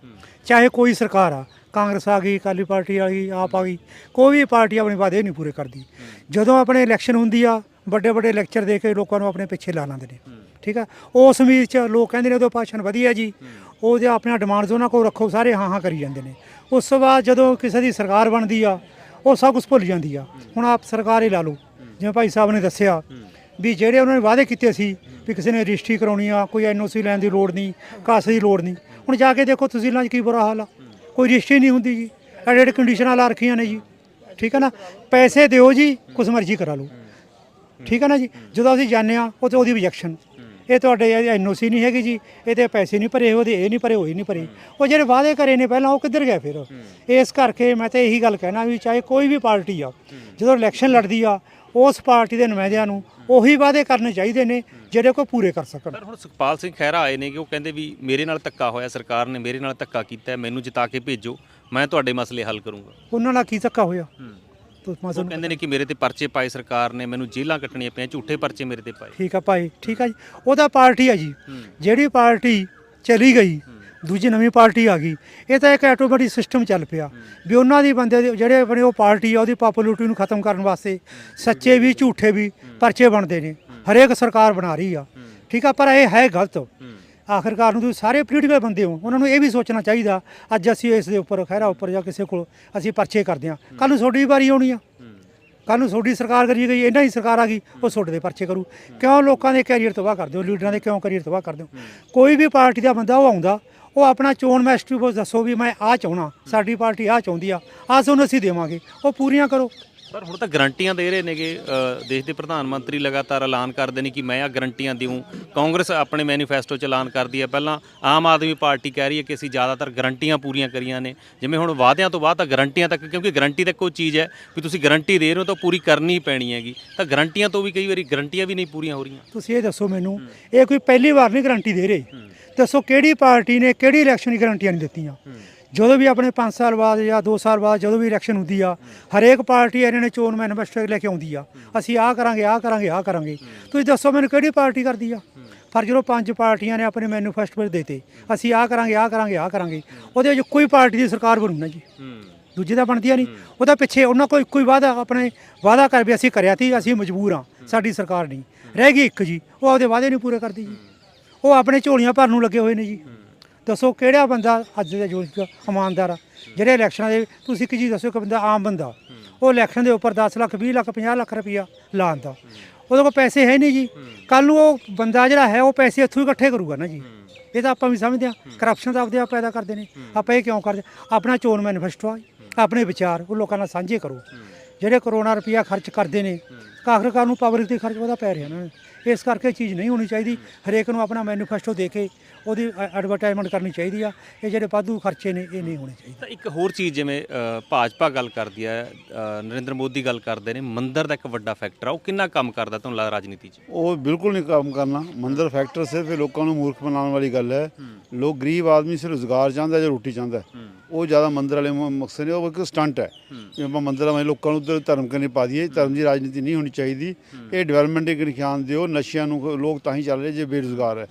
ਚਾਹੇ ਕੋਈ ਸਰਕਾਰ ਆ ਕਾਂਗਰਸ ਆ ਗਈ ਅਕਾਲੀ ਪਾਰਟੀ ਆ ਗਈ ਆਪ ਆ ਗਈ ਕੋਈ ਵੀ ਪਾਰਟੀ ਆਪਣੇ ਵਾਅਦੇ ਨਹੀਂ ਪੂਰੇ ਕਰਦੀ। ਜਦੋਂ ਆਪਣੇ ਇਲੈਕਸ਼ਨ ਹੁੰਦੀ ਆ ਵੱਡੇ ਵੱਡੇ ਲੈਕਚਰ ਦੇ ਕੇ ਲੋਕਾਂ ਨੂੰ ਆਪਣੇ ਪਿੱਛੇ ਲਾ ਲਾਉਂਦੇ ਨੇ। ਠੀਕ ਆ? ਉਸ ਉਮੀਦ 'ਚ ਲੋਕ ਕਹਿੰਦੇ ਨੇ ਉਹਦਾ ਭਾਸ਼ਣ ਵਧੀਆ ਜੀ। ਉਹਦੇ ਆਪਣਾ ਡਿਮਾਂਡਸ ਉਹਨਾਂ ਕੋਲ ਰੱਖੋ ਸਾਰੇ ਹਾਂ ਹਾਂ ਕਰੀ ਜਾਂਦੇ ਨੇ। ਉਸ ਤੋਂ ਬਾਅਦ ਜਦੋਂ ਕਿਸੇ ਦੀ ਸਰਕਾਰ ਬਣਦੀ ਆ, ਉਹ ਸਭ ਕੁਝ ਭੁੱਲ ਜਾਂਦੀ ਆ। ਹੁਣ ਆਪ ਸਰਕਾਰ ਹੀ ਲਾ ਲਓ। ਜਿਵੇਂ ਭਾਈ ਸਾਹਿਬ ਨੇ ਦੱਸਿਆ ਵੀ ਜਿਹੜੇ ਉਹਨਾਂ ਨੇ ਵਾਅਦੇ ਕੀਤੇ ਸੀ ਵੀ ਕਿਸੇ ਨੇ ਰਜਿਸਟਰੀ ਕਰਾਉਣੀ ਆ, ਕੋਈ ਐਨਓਸੀ ਲੈਣ ਦੀ ਲੋੜ ਨਹੀਂ ਕਾਸੇ ਦੀ ਲੋੜ ਨਹੀਂ। ਹੁਣ ਜਾ ਕੇ ਦੇਖੋ ਤਹਿਸੀਲਾਂ 'ਚ ਕੀ ਬੁਰਾ ਹਾਲ ਆ। ਕੋਈ ਰਜਿਸਟਰੀ ਨਹੀਂ ਹੁੰਦੀ ਜੀ। ਐਡੇ ਐਡੇ ਕੰਡੀਸ਼ਨਾਂ ਲਾ ਰੱਖੀਆਂ ਨੇ ਜੀ। ਠੀਕ ਹੈ ਨਾ? ਪੈਸੇ ਦਿਓ ਜੀ, ਕੁਛ ਮਰਜ਼ੀ ਕਰਾ ਲਓ। ਠੀਕ ਹੈ ਨਾ ਜੀ? ਜਦੋਂ ਅਸੀਂ ਜਾਂਦੇ ਆ, ਉਹ ਤੇ ਉਹਦੀ ਰਿਜੈਕਸ਼ਨ ਇਹ ਤੁਹਾਡੇ ਐਨਓਸੀ ਨਹੀਂ ਹੈਗੀ ਜੀ ਇਹਦੇ ਪੈਸੇ ਨਹੀਂ ਭਰੇ ਉਹਦੇ ਇਹ ਨਹੀਂ ਭਰੇ ਹੋਈ ਨਹੀਂ ਭਰੇ। ਉਹ ਜਿਹੜੇ ਵਾਅਦੇ ਕਰੇ ਨੇ ਪਹਿਲਾਂ ਉਹ ਕਿੱਧਰ ਗਏ ਫਿਰ? ਇਸ ਕਰਕੇ ਮੈਂ ਤਾਂ ਇਹੀ ਗੱਲ ਕਹਿਣਾ ਵੀ ਚਾਹੇ ਕੋਈ ਵੀ ਪਾਰਟੀ ਆ ਜਦੋਂ ਇਲੈਕਸ਼ਨ ਲੜਦੀ ਆ ਉਸ ਪਾਰਟੀ ਦੇ ਨੁਮਾਇੰਦਿਆਂ ਨੂੰ ਉਹੀ ਵਾਅਦੇ ਕਰਨੇ ਚਾਹੀਦੇ ਨੇ ਜਿਹੜੇ ਕੋਈ ਪੂਰੇ ਕਰ ਸਕਣ। ਸਰ ਹੁਣ ਸੁਖਪਾਲ ਸਿੰਘ ਖਹਿਰਾ ਆਏ ਨੇ ਕਿ ਉਹ ਕਹਿੰਦੇ ਵੀ ਮੇਰੇ ਨਾਲ ਧੱਕਾ ਹੋਇਆ ਸਰਕਾਰ ਨੇ ਮੇਰੇ ਨਾਲ ਧੱਕਾ ਕੀਤਾ ਮੈਨੂੰ ਜਿਤਾ ਕੇ ਭੇਜੋ ਮੈਂ ਤੁਹਾਡੇ ਮਸਲੇ ਹੱਲ ਕਰੂੰਗਾ। ਉਹਨਾਂ ਨਾਲ ਕੀ ਧੱਕਾ ਹੋਇਆ? ਤੁਸੀਂ ਉਹ ਕਹਿੰਦੇ ਨੇ ਕਿ ਮੇਰੇ ਤੇ ਪਰਚੇ ਪਾਏ ਸਰਕਾਰ ਨੇ ਮੈਨੂੰ ਜੇਲ੍ਹਾਂ ਕੱਟਣੀਆਂ ਪਈਆਂ ਝੂਠੇ ਪਰਚੇ ਮੇਰੇ ਤੇ ਪਾਏ। ਠੀਕ ਆ ਭਾਈ ਠੀਕ ਆ ਜੀ। ਉਹਦਾ ਪਾਰਟੀ ਆ ਜੀ। ਜਿਹੜੀ ਪਾਰਟੀ ਚਲੀ ਗਈ ਦੂਜੀ ਨਵੀਂ ਪਾਰਟੀ ਆ ਗਈ ਇਹ ਤਾਂ ਇੱਕ ਆਟੋਮੈਟਿਕ ਸਿਸਟਮ ਚੱਲ ਪਿਆ। ਵੀ ਉਹਨਾਂ ਦੀ ਬੰਦੇ ਦੇ ਜਿਹੜੇ ਆਪਣੇ ਉਹ ਪਾਰਟੀ ਆ ਉਹਦੀ ਪਪੂਲੈਰਿਟੀ ਨੂੰ ਖਤਮ ਕਰਨ ਵਾਸਤੇ ਸੱਚੇ ਵੀ ਝੂਠੇ ਵੀ ਪਰਚੇ ਬਣਦੇ ਨੇ। ਹਰੇਕ ਸਰਕਾਰ ਬਣਾ ਰਹੀ ਆ। ਠੀਕ ਆ ਪਰ ਇਹ ਹੈ ਗਲਤ। ਆਖਰਕਾਰ ਨੂੰ ਤੁਸੀਂ ਸਾਰੇ ਪੋਲੀਟੀਕਲ ਬੰਦੇ ਹੋ। ਉਹਨਾਂ ਨੂੰ ਇਹ ਵੀ ਸੋਚਣਾ ਚਾਹੀਦਾ, ਅੱਜ ਅਸੀਂ ਇਸ ਦੇ ਉੱਪਰ, ਖਹਿਰਾ ਉੱਪਰ ਜਾਂ ਕਿਸੇ ਕੋਲ ਅਸੀਂ ਪਰਚੇ ਕਰਦੇ ਹਾਂ। ਕੱਲ ਨੂੰ ਤੁਹਾਡੀ ਵਾਰੀ ਆਉਣੀ ਆ। ਕੱਲ ਨੂੰ ਤੁਹਾਡੀ ਸਰਕਾਰ ਕਰੀ ਗਈ ਇਹਨਾਂ ਦੀ ਸਰਕਾਰ ਆ ਗਈ, ਉਹ ਤੁਹਾਡੇ ਦੇ ਪਰਚੇ ਕਰੂ। ਕਿਉਂ ਲੋਕਾਂ ਦੇ ਕੈਰੀਅਰ ਤਬਾਹ ਕਰਦੇ ਹੋ? ਲੀਡਰਾਂ ਦੇ ਕਿਉਂ ਕੈਰੀਅਰ ਤਬਾਹ ਕਰਦੇ ਹੋ? ਕੋਈ ਵੀ ਪਾਰਟੀ ਦਾ ਬੰਦਾ ਉਹ ਆਉਂਦਾ, ਉਹ ਆਪਣਾ ਚੋਣ ਮੈਸਟਰੀ ਦੱਸੋ ਵੀ ਮੈਂ ਆਹ ਚਾਹਣਾ ਸਾਡੀ ਪਾਰਟੀ ਆਹ ਚਾਹੁੰਦੀ ਆ, ਆਹ ਤੁਹਾਨੂੰ ਅਸੀਂ ਦੇਵਾਂਗੇ। ਉਹ ਪੂਰੀਆਂ ਕਰੋ। ਪਰ ਹੁਣ ਤਾਂ ਗਰੰਟੀਆਂ ਦੇ ਰਹੇ ਨੇਗੇ ਦੇਸ਼ ਦੇ ਪ੍ਰਧਾਨ ਮੰਤਰੀ ਲਗਾਤਾਰ ਐਲਾਨ ਕਰਦੇ ਨੇ ਕਿ ਮੈਂ ਆ ਗਰੰਟੀਆਂ ਦਿਉ। ਕਾਂਗਰਸ ਆਪਣੇ ਮੈਨੀਫੈਸਟੋ 'ਚ ਐਲਾਨ ਕਰਦੀ ਹੈ। ਪਹਿਲਾਂ ਆਮ ਆਦਮੀ ਪਾਰਟੀ ਕਹਿ ਰਹੀ ਹੈ ਕਿ ਅਸੀਂ ਜ਼ਿਆਦਾਤਰ ਗਰੰਟੀਆਂ ਪੂਰੀਆਂ ਕਰੀਆਂ ਨੇ। ਜਿਵੇਂ ਹੁਣ ਵਾਅਦਿਆਂ ਤੋਂ ਬਾਅਦ ਤਾਂ ਗਰੰਟੀਆਂ ਤੱਕ ਕਿਉਂਕਿ ਗਰੰਟੀ ਤਾਂ ਕੋਈ ਚੀਜ਼ ਹੈ ਵੀ ਤੁਸੀਂ ਗਰੰਟੀ ਦੇ ਰਹੇ ਹੋ ਤਾਂ ਪੂਰੀ ਕਰਨੀ ਪੈਣੀ ਹੈਗੀ। ਤਾਂ ਗਰੰਟੀਆਂ ਤੋਂ ਵੀ ਕਈ ਵਾਰੀ ਗਰੰਟੀਆਂ ਵੀ ਨਹੀਂ ਪੂਰੀਆਂ ਹੋ ਰਹੀਆਂ। ਤੁਸੀਂ ਇਹ ਦੱਸੋ ਮੈਨੂੰ ਇਹ ਕੋਈ ਪਹਿਲੀ ਵਾਰ ਨਹੀਂ ਗਾਰੰਟੀ ਦੇ ਰਹੇ? ਦੱਸੋ ਕਿਹੜੀ ਪਾਰਟੀ ਨੇ ਕਿਹੜੀ ਇਲੈਕਸ਼ਨ ਦੀ ਗਾਰੰਟੀਆਂ ਨਹੀਂ ਦਿੱਤੀਆਂ? ਜਦੋਂ ਵੀ ਆਪਣੇ 5 ਸਾਲ ਬਾਅਦ ਜਾਂ 2 ਸਾਲ ਬਾਅਦ ਜਦੋਂ ਵੀ ਇਲੈਕਸ਼ਨ ਹੁੰਦੀ ਆ, ਹਰੇਕ ਪਾਰਟੀ ਇਹਨਾਂ ਨੇ ਚੋਣ ਮੈਨੀਫੈਸਟੋ ਲੈ ਕੇ ਆਉਂਦੀ ਆ। ਅਸੀਂ ਆਹ ਕਰਾਂਗੇ ਆਹ ਕਰਾਂਗੇ ਆਹ ਕਰਾਂਗੇ। ਤੁਸੀਂ ਦੱਸੋ ਮੈਨੂੰ ਕਿਹੜੀ ਪਾਰਟੀ ਕਰਦੀ ਆ? ਪਰ ਜਦੋਂ ਪੰਜ ਪਾਰਟੀਆਂ ਨੇ ਆਪਣੇ ਮੈਨੀਫੈਸਟੋ ਵਿੱਚ ਦੇਤੇ, ਅਸੀਂ ਆਹ ਕਰਾਂਗੇ ਆਹ ਕਰਾਂਗੇ ਆਹ ਕਰਾਂਗੇ, ਉਹਦੇ ਵਿੱਚ ਕੋਈ ਪਾਰਟੀ ਦੀ ਸਰਕਾਰ ਬਣੂ ਨਾ ਜੀ। ਦੂਜੇ ਦਾ ਬਣਦੀਆਂ ਨਹੀਂ। ਉਹਦਾ ਪਿੱਛੇ ਉਹਨਾਂ ਕੋਲ ਇੱਕੋ ਹੀ ਵਾਅਦਾ, ਆਪਣੇ ਵਾਅਦਾ ਕਰ ਵੀ ਅਸੀਂ ਕਰਿਆ ਸੀ, ਅਸੀਂ ਮਜਬੂਰ ਹਾਂ ਸਾਡੀ ਸਰਕਾਰ ਨਹੀਂ। ਰਹਿ ਗਈ ਇੱਕ ਜੀ, ਉਹ ਆਪਦੇ ਵਾਅਦੇ ਨਹੀਂ ਪੂਰੇ ਕਰਦੀ ਜੀ। ਉਹ ਆਪਣੇ ਝੋਲੀਆਂ ਭਰਨ ਨੂੰ ਲੱਗੇ ਹੋਏ ਨੇ ਜੀ। ਦੱਸੋ ਕਿਹੜਾ ਬੰਦਾ ਅੱਜ ਦੇ ਯੁੱਗ 'ਚ ਇਮਾਨਦਾਰ ਆ? ਜਿਹੜੇ ਇਲੈਕਸ਼ਨਾਂ ਦੇ ਤੁਸੀਂ ਇੱਕ ਚੀਜ਼ ਦੱਸੋ ਕਿ ਬੰਦਾ ਆਮ ਬੰਦਾ, ਉਹ ਇਲੈਕਸ਼ਨ ਦੇ ਉੱਪਰ 10 ਲੱਖ 20 ਲੱਖ 50 ਲੱਖ ਰੁਪਈਆ ਲਾਉਂਦਾ ਉਹਦੇ ਕੋਲ ਪੈਸੇ ਹੈ ਨਹੀਂ ਜੀ। ਕੱਲ ਨੂੰ ਉਹ ਬੰਦਾ ਜਿਹੜਾ ਹੈ, ਉਹ ਪੈਸੇ ਇੱਥੋਂ ਹੀ ਇਕੱਠੇ ਕਰੂਗਾ ਨਾ ਜੀ। ਇਹ ਤਾਂ ਆਪਾਂ ਵੀ ਸਮਝਦੇ ਆ ਕਰਪਸ਼ਨ ਤਾਂ ਆਪਦੇ ਆਪ ਪੈਦਾ ਕਰਦੇ ਨੇ। ਆਪਾਂ ਇਹ ਕਿਉਂ ਕਰਦੇ? ਆਪਣਾ ਚੋਣ ਮੈਨੀਫੈਸਟੋ ਆ ਆਪਣੇ ਵਿਚਾਰ, ਉਹ ਲੋਕਾਂ ਨਾਲ ਸਾਂਝੇ ਕਰੋ। ਜਿਹੜੇ ਕਰੋਨਾ ਰੁਪਈਆ ਖਰਚ ਕਰਦੇ ਨੇ ਆਖਰਕਾਰ ਨੂੰ ਪਬਲਿਕ ਤੇ ਖਰਚ ਉਹਦਾ ਪੈ ਰਿਹਾ ਨਾ। ਇਸ ਕਰਕੇ ਇਹ ਚੀਜ਼ ਨਹੀਂ ਹੋਣੀ ਚਾਹੀਦੀ। ਹਰੇਕ ਨੂੰ ਆਪਣਾ ਮੈਨੀਫੈਸਟੋ ਦੇ ਕੇ ਉਹਦੀ ਐਡਵਰਟਾਈਜ਼ਮੈਂਟ ਕਰਨੀ ਚਾਹੀਦੀ ਆ। ਇਹ ਜਿਹੜੇ ਵਾਧੂ ਖਰਚੇ ਨੇ ਇਹ ਨਹੀਂ ਹੋਣੇ ਚਾਹੀਦੇ। ਤਾਂ ਇੱਕ ਹੋਰ ਚੀਜ਼ ਜਿਵੇਂ ਭਾਜਪਾ ਗੱਲ ਕਰਦੀ ਹੈ ਨਰਿੰਦਰ ਮੋਦੀ ਗੱਲ ਕਰਦੇ ਨੇ ਮੰਦਰ ਦਾ ਇੱਕ ਵੱਡਾ ਫੈਕਟਰ ਆ ਉਹ ਕਿੰਨਾ ਕੰਮ ਕਰਦਾ ਤੁਹਾਨੂੰ ਲੱਗਦਾ ਰਾਜਨੀਤੀ 'ਚ? ਉਹ ਬਿਲਕੁਲ ਨਹੀਂ ਕੰਮ ਕਰਨਾ। ਮੰਦਰ ਫੈਕਟਰ ਸਿਰਫ ਲੋਕਾਂ ਨੂੰ ਮੂਰਖ ਬਣਾਉਣ ਵਾਲੀ ਗੱਲ ਹੈ। ਲੋਕ ਗਰੀਬ ਆਦਮੀ ਸਿਰਫ ਰੋਜ਼ਗਾਰ ਚਾਹੁੰਦਾ ਜਾਂ ਰੋਟੀ ਚਾਹੁੰਦਾ। ਉਹ ਜ਼ਿਆਦਾ ਮੰਦਰ ਵਾਲੇ ਮਕਸਦ ਨੇ ਉਹ ਇੱਕ ਸਟੰਟ ਹੈ। ਜੇ ਆਪਾਂ ਮੰਦਰਾਂ ਵਾਲੇ ਲੋਕਾਂ ਨੂੰ ਉਧਰ ਧਰਮ ਕਰਨੇ ਪਾ ਦਈਏ ਧਰਮ ਦੀ ਰਾਜਨੀਤੀ ਨਹੀਂ ਹੋਣੀ ਚਾਹੀਦੀ। ਇਹ ਡਿਵੈਲਪਮੈਂਟ ਦੇ ਖਿਆਲ ਦਿਓ ਨਸ਼ਿਆਂ ਨੂੰ ਲੋਕ ਤਾਂ ਹੀ ਚੱਲ ਰਹੇ ਜੇ ਬੇਰੁਜ਼ਗਾਰ ਹੈ।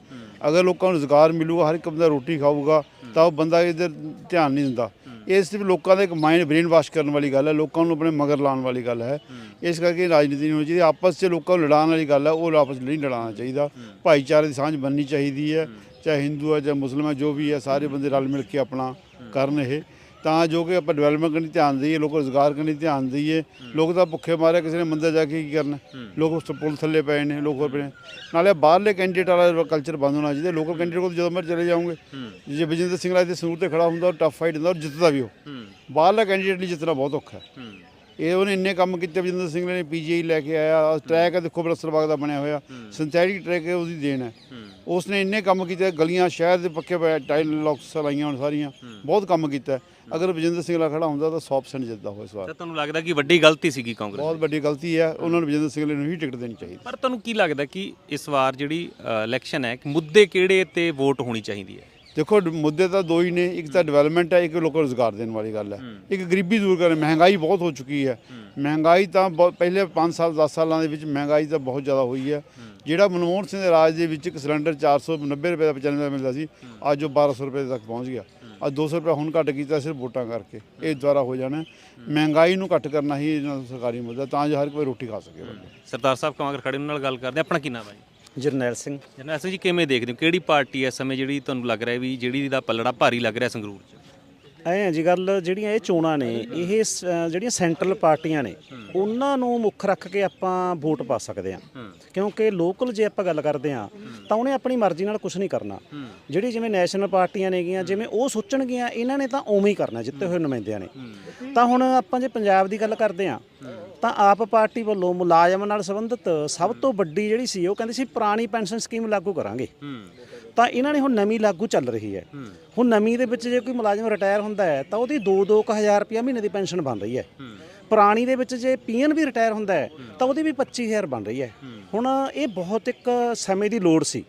ਅਗਰ ਲੋਕਾਂ ਨੂੰ ਰੋਜ਼ਗਾਰ ਮਿਲੂਗਾ ਹਰ ਇੱਕ ਬੰਦਾ ਰੋਟੀ ਖਾਊਗਾ ਤਾਂ ਉਹ ਬੰਦਾ ਇਧਰ ਧਿਆਨ ਨਹੀਂ ਦਿੰਦਾ। ਇਹ ਸਿਰਫ ਲੋਕਾਂ ਦਾ ਇੱਕ ਮਾਈਂਡ ਬ੍ਰੇਨ ਵਾਸ਼ ਕਰਨ ਵਾਲੀ ਗੱਲ ਹੈ ਲੋਕਾਂ ਨੂੰ ਆਪਣੇ ਮਗਰ ਲਾਉਣ ਵਾਲੀ ਗੱਲ ਹੈ। ਇਸ ਕਰਕੇ ਰਾਜਨੀਤੀ ਨਹੀਂ ਹੋਣੀ ਚਾਹੀਦੀ। ਆਪਸ 'ਚ ਲੋਕਾਂ ਨੂੰ ਲੜਾਉਣ ਵਾਲੀ ਗੱਲ ਹੈ ਉਹ ਆਪਸ 'ਚ ਨਹੀਂ ਲੜਾਉਣਾ ਚਾਹੀਦਾ। ਭਾਈਚਾਰੇ ਦੀ ਸਾਂਝ ਬਣਨੀ ਚਾਹੀਦੀ ਹੈ ਚਾਹੇ ਹਿੰਦੂ ਹੈ ਚਾਹੇ ਮੁਸਲਮਾਨ ਜੋ ਵੀ ਹੈ ਸਾਰੇ ਬੰਦੇ ਰਲ ਮਿਲ ਕੇ ਆਪਣਾ ਕਰਨ ਇਹ। ਤਾਂ ਜੋ ਕਿ ਆਪਾਂ ਡਿਵੈਲਪਮੈਂਟ ਕਰਨੀ ਧਿਆਨ ਦਈਏ ਲੋਕ ਰੋਜ਼ਗਾਰ ਕਰਨੀ ਧਿਆਨ ਦਈਏ। ਲੋਕ ਤਾਂ ਭੁੱਖੇ ਮਾਰੇ ਕਿਸੇ ਨੇ ਮੰਦਰ ਜਾ ਕੇ ਕੀ ਕਰਨਾ? ਲੋਕ ਉਸ ਤੋਂ ਪੁਲ ਥੱਲੇ ਪਏ ਨੇ ਲੋਕ ਹੋਰ ਪਏ ਨੇ। ਨਾਲੇ ਬਾਹਰਲੇ ਕੈਂਡੀਡੇਟ ਵਾਲਾ ਕਲਚਰ ਬੰਦ ਹੋਣਾ ਚਾਹੀਦਾ ਲੋਕਲ ਕੈਂਡੀਡੇਟ ਕੋਲ ਜਦੋਂ ਮਰ ਚਲੇ ਜਾਓਗੇ। ਜੇ ਬਜਿੰਦਰ ਸਿੰਘ ਰਾਜ ਦੇ ਸਨੂਰ ਤੇ ਖੜਾ ਹੁੰਦਾ ਟਫ ਫਾਈਟ ਦਿੰਦਾ ਔਰ ਜਿੱਤਦਾ ਵੀ ਉਹ। ਬਾਹਰਲਾ ਕੈਂਡੀਡੇਟ ਲਈ ਜਿੱਤਣਾ ਬਹੁਤ ਔਖਾ। ਹੈ। ਇਹ ਉਹਨੇ ਇੰਨੇ ਕੰਮ ਕੀਤੇ ਬਜਿੰਦਰ ਸਿੰਘ ਨੇ ਪੀਜੀਆਈ ਲੈ ਕੇ ਆਇਆ ਟਰੈਕ ਦੇਖੋ ਬਲਸਰਬਾਗ ਦਾ ਬਣਿਆ ਹੋਇਆ ਸਿੰਥੈਟਿਕ ਟਰੈਕ ਹੈ ਉਹਦੀ ਦੇਣ ਹੈ। ਉਸਨੇ ਇੰਨੇ ਕੰਮ ਕੀਤੇ ਗਲੀਆਂ ਸ਼ਹਿਰ ਦੇ ਪੱਕੇ ਪਏ ਟਾਈਲ ਲੌਕਸ ਲਾਈਆਂ ਹੁਣ ਸਾਰੀਆਂ ਬਹੁਤ ਕੰਮ ਕੀਤਾ ਅਗਰ ਬਜਿੰਦਰ ਸਿੰਘ ਲਾ ਖੜਾ ਹੁੰਦਾ ਤਾਂ 100% ਜਿੱਤਦਾ ਹੋਇਆ ਇਸ ਵਾਰ। ਤੁਹਾਨੂੰ ਲੱਗਦਾ ਕਿ ਵੱਡੀ ਗਲਤੀ ਸੀਗੀ ਕਾਂਗਰਸ ਬਹੁਤ ਵੱਡੀ ਗਲਤੀ ਹੈ ਉਹਨਾਂ ਨੂੰ ਬਜਿੰਦਰ ਸਿੰਘ ਨੂੰ ਹੀ ਟਿਕਟ ਦੇਣੀ ਚਾਹੀਦੀ। ਪਰ ਤੁਹਾਨੂੰ ਕੀ ਲੱਗਦਾ ਕਿ ਇਸ ਵਾਰ ਜਿਹੜੀ ਇਲੈਕਸ਼ਨ ਹੈ ਮੁੱਦੇ ਕਿਹੜੇ ਤੇ ਵੋਟ ਹੋਣੀ ਚਾਹੀਦੀ ਹੈ? ਦੇਖੋ, ਮੁੱਦੇ ਤਾਂ ਦੋ ਹੀ ਨੇ। ਇੱਕ ਤਾਂ ਡਿਵੈਲਪਮੈਂਟ ਹੈ, ਇੱਕ ਲੋਕਾਂ ਨੂੰ ਰੋਜ਼ਗਾਰ ਦੇਣ ਵਾਲੀ ਗੱਲ ਹੈ। ਇੱਕ ਗਰੀਬੀ ਦੂਰ ਕਰਨ। ਮਹਿੰਗਾਈ ਬਹੁਤ ਹੋ ਚੁੱਕੀ ਹੈ। ਮਹਿੰਗਾਈ ਤਾਂ ਬਹੁਤ- ਪਹਿਲੇ 5 ਸਾਲ 10 ਸਾਲਾਂ ਦੇ ਵਿੱਚ ਮਹਿੰਗਾਈ ਤਾਂ ਬਹੁਤ ਜ਼ਿਆਦਾ ਹੋਈ ਹੈ। ਜਿਹੜਾ ਮਨਮੋਹਨ ਸਿੰਘ ਦੇ ਰਾਜ ਦੇ ਵਿੱਚ ਇੱਕ ਸਿਲੰਡਰ 490 ਰੁਪਏ ਦਾ 95 ਦਾ ਮਿਲਦਾ ਸੀ, ਅੱਜ ਉਹ 1200 ਰੁਪਏ ਤੱਕ ਪਹੁੰਚ ਗਿਆ। ਅੱਜ 200 ਰੁਪਏ ਹੁਣ ਘੱਟ ਕੀਤਾ, ਸਿਰਫ ਵੋਟਾਂ ਕਰਕੇ। ਇਹ ਦੁਆਰਾ ਹੋ ਜਾਣਾ ਮਹਿੰਗਾਈ ਨੂੰ ਘੱਟ ਕਰਨਾ ਹੀ ਇਹਨਾਂ ਦਾ ਸਰਕਾਰੀ ਮੁੱਦਾ ਤਾਂ ਜੋ ਹਰ ਕੋਈ ਰੋਟੀ ਖਾ ਸਕੇ। ਸਰਦਾਰ ਸਾਹਿਬ ਕਮਾਂਗਰ ਖੜੇ ਨਾਲ ਗੱਲ ਕਰਦੇ ਆਪਣਾ ਕੀ ਨਾਮ ਹੈ ਜੀ? ਜਰਨੈਲ ਸਿੰਘ। ਜਰਨੈਲ ਸਿੰਘ ਜੀ ਕਿਵੇਂ ਦੇਖਦੇ ਹੋ? ਕਿਹੜੀ ਪਾਰਟੀ ਹੈ ਇਸ ਸਮੇਂ ਜਿਹੜੀ ਤੁਹਾਨੂੰ ਲੱਗ ਰਿਹਾ ਵੀ ਜਿਹੜੀ ਦਾ ਪੱਲੜਾ ਭਾਰੀ ਲੱਗ ਰਿਹਾ ਸੰਗਰੂਰ 'ਚ? ਐ ਹੈ ਜੀ ਗੱਲ ਜਿਹੜੀਆਂ ਇਹ ਚੋਣਾਂ ਨੇ ਇਹ ਸ- ਅ, ਜਿਹੜੀਆਂ ਸੈਂਟਰਲ ਪਾਰਟੀਆਂ ਨੇ ਉਹਨਾਂ ਨੂੰ ਮੁੱਖ ਰੱਖ ਕੇ ਆਪਾਂ ਵੋਟ ਪਾ ਸਕਦੇ ਆ ਕਿਉਂਕਿ ਲੋਕਲ ਜੇ ਆਪਾਂ ਗੱਲ ਕਰਦੇ ਆ ਤਾਂ ਉਹਨੇ ਆਪਣੀ ਮਰਜ਼ੀ ਨਾਲ ਕੁਝ ਨਹੀਂ ਕਰਨਾ। ਜਿਹੜੀ ਜਿਵੇਂ ਨੈਸ਼ਨਲ ਪਾਰਟੀਆਂ ਨੇਗੀਆਂ ਜਿਵੇਂ ਉਹ ਸੋਚਣਗੀਆਂ ਇਹਨਾਂ ਨੇ ਤਾਂ ਉਵੇਂ ਹੀ ਕਰਨਾ ਜਿੱਤੇ ਹੋਏ ਨੁਮਾਇੰਦਿਆਂ ਨੇ। ਤਾਂ ਹੁਣ ਆਪਾਂ ਜੇ ਪੰਜਾਬ ਦੀ ਗੱਲ ਕਰਦੇ ਆ ਤਾਂ ਆਪ ਪਾਰਟੀ ਵੱਲੋਂ ਮੁਲਾਜ਼ਮ ਨਾਲ ਸੰਬੰਧਿਤ ਸਭ ਤੋਂ ਵੱਡੀ ਜਿਹੜੀ ਸੀ, ਉਹ ਕਹਿੰਦੇ ਸੀ ਪੁਰਾਣੀ ਪੈਨਸ਼ਨ ਸਕੀਮ ਲਾਗੂ ਕਰਾਂਗੇ। ਤਾਂ ਇਹਨਾਂ ਨੇ ਹੁਣ ਨਵੀਂ ਲਾਗੂ ਚੱਲ ਰਹੀ ਹੈ। ਹੁਣ ਨਵੀਂ ਦੇ ਵਿੱਚ ਜੇ ਕੋਈ ਮੁਲਾਜ਼ਮ ਰਿਟਾਇਰ ਹੁੰਦਾ ਹੈ, ਤਾਂ ਉਹਦੀ 2-2 ਹਜ਼ਾਰ ਰੁਪਇਆ ਮਹੀਨੇ ਦੀ ਪੈਨਸ਼ਨ ਬਣ ਰਹੀ ਹੈ। ਪੁਰਾਣੀ ਦੇ ਵਿੱਚ ਜੇ ਪੀਐਨ ਵੀ ਰਿਟਾਇਰ ਹੁੰਦਾ ਹੈ, ਤਾਂ ਉਹਦੀ ਵੀ 25000 ਬਣ ਰਹੀ ਹੈ। ਹੁਣ ਇਹ ਬਹੁਤ ਇੱਕ ਸਮੇਂ ਦੀ ਲੋੜ ਸੀ।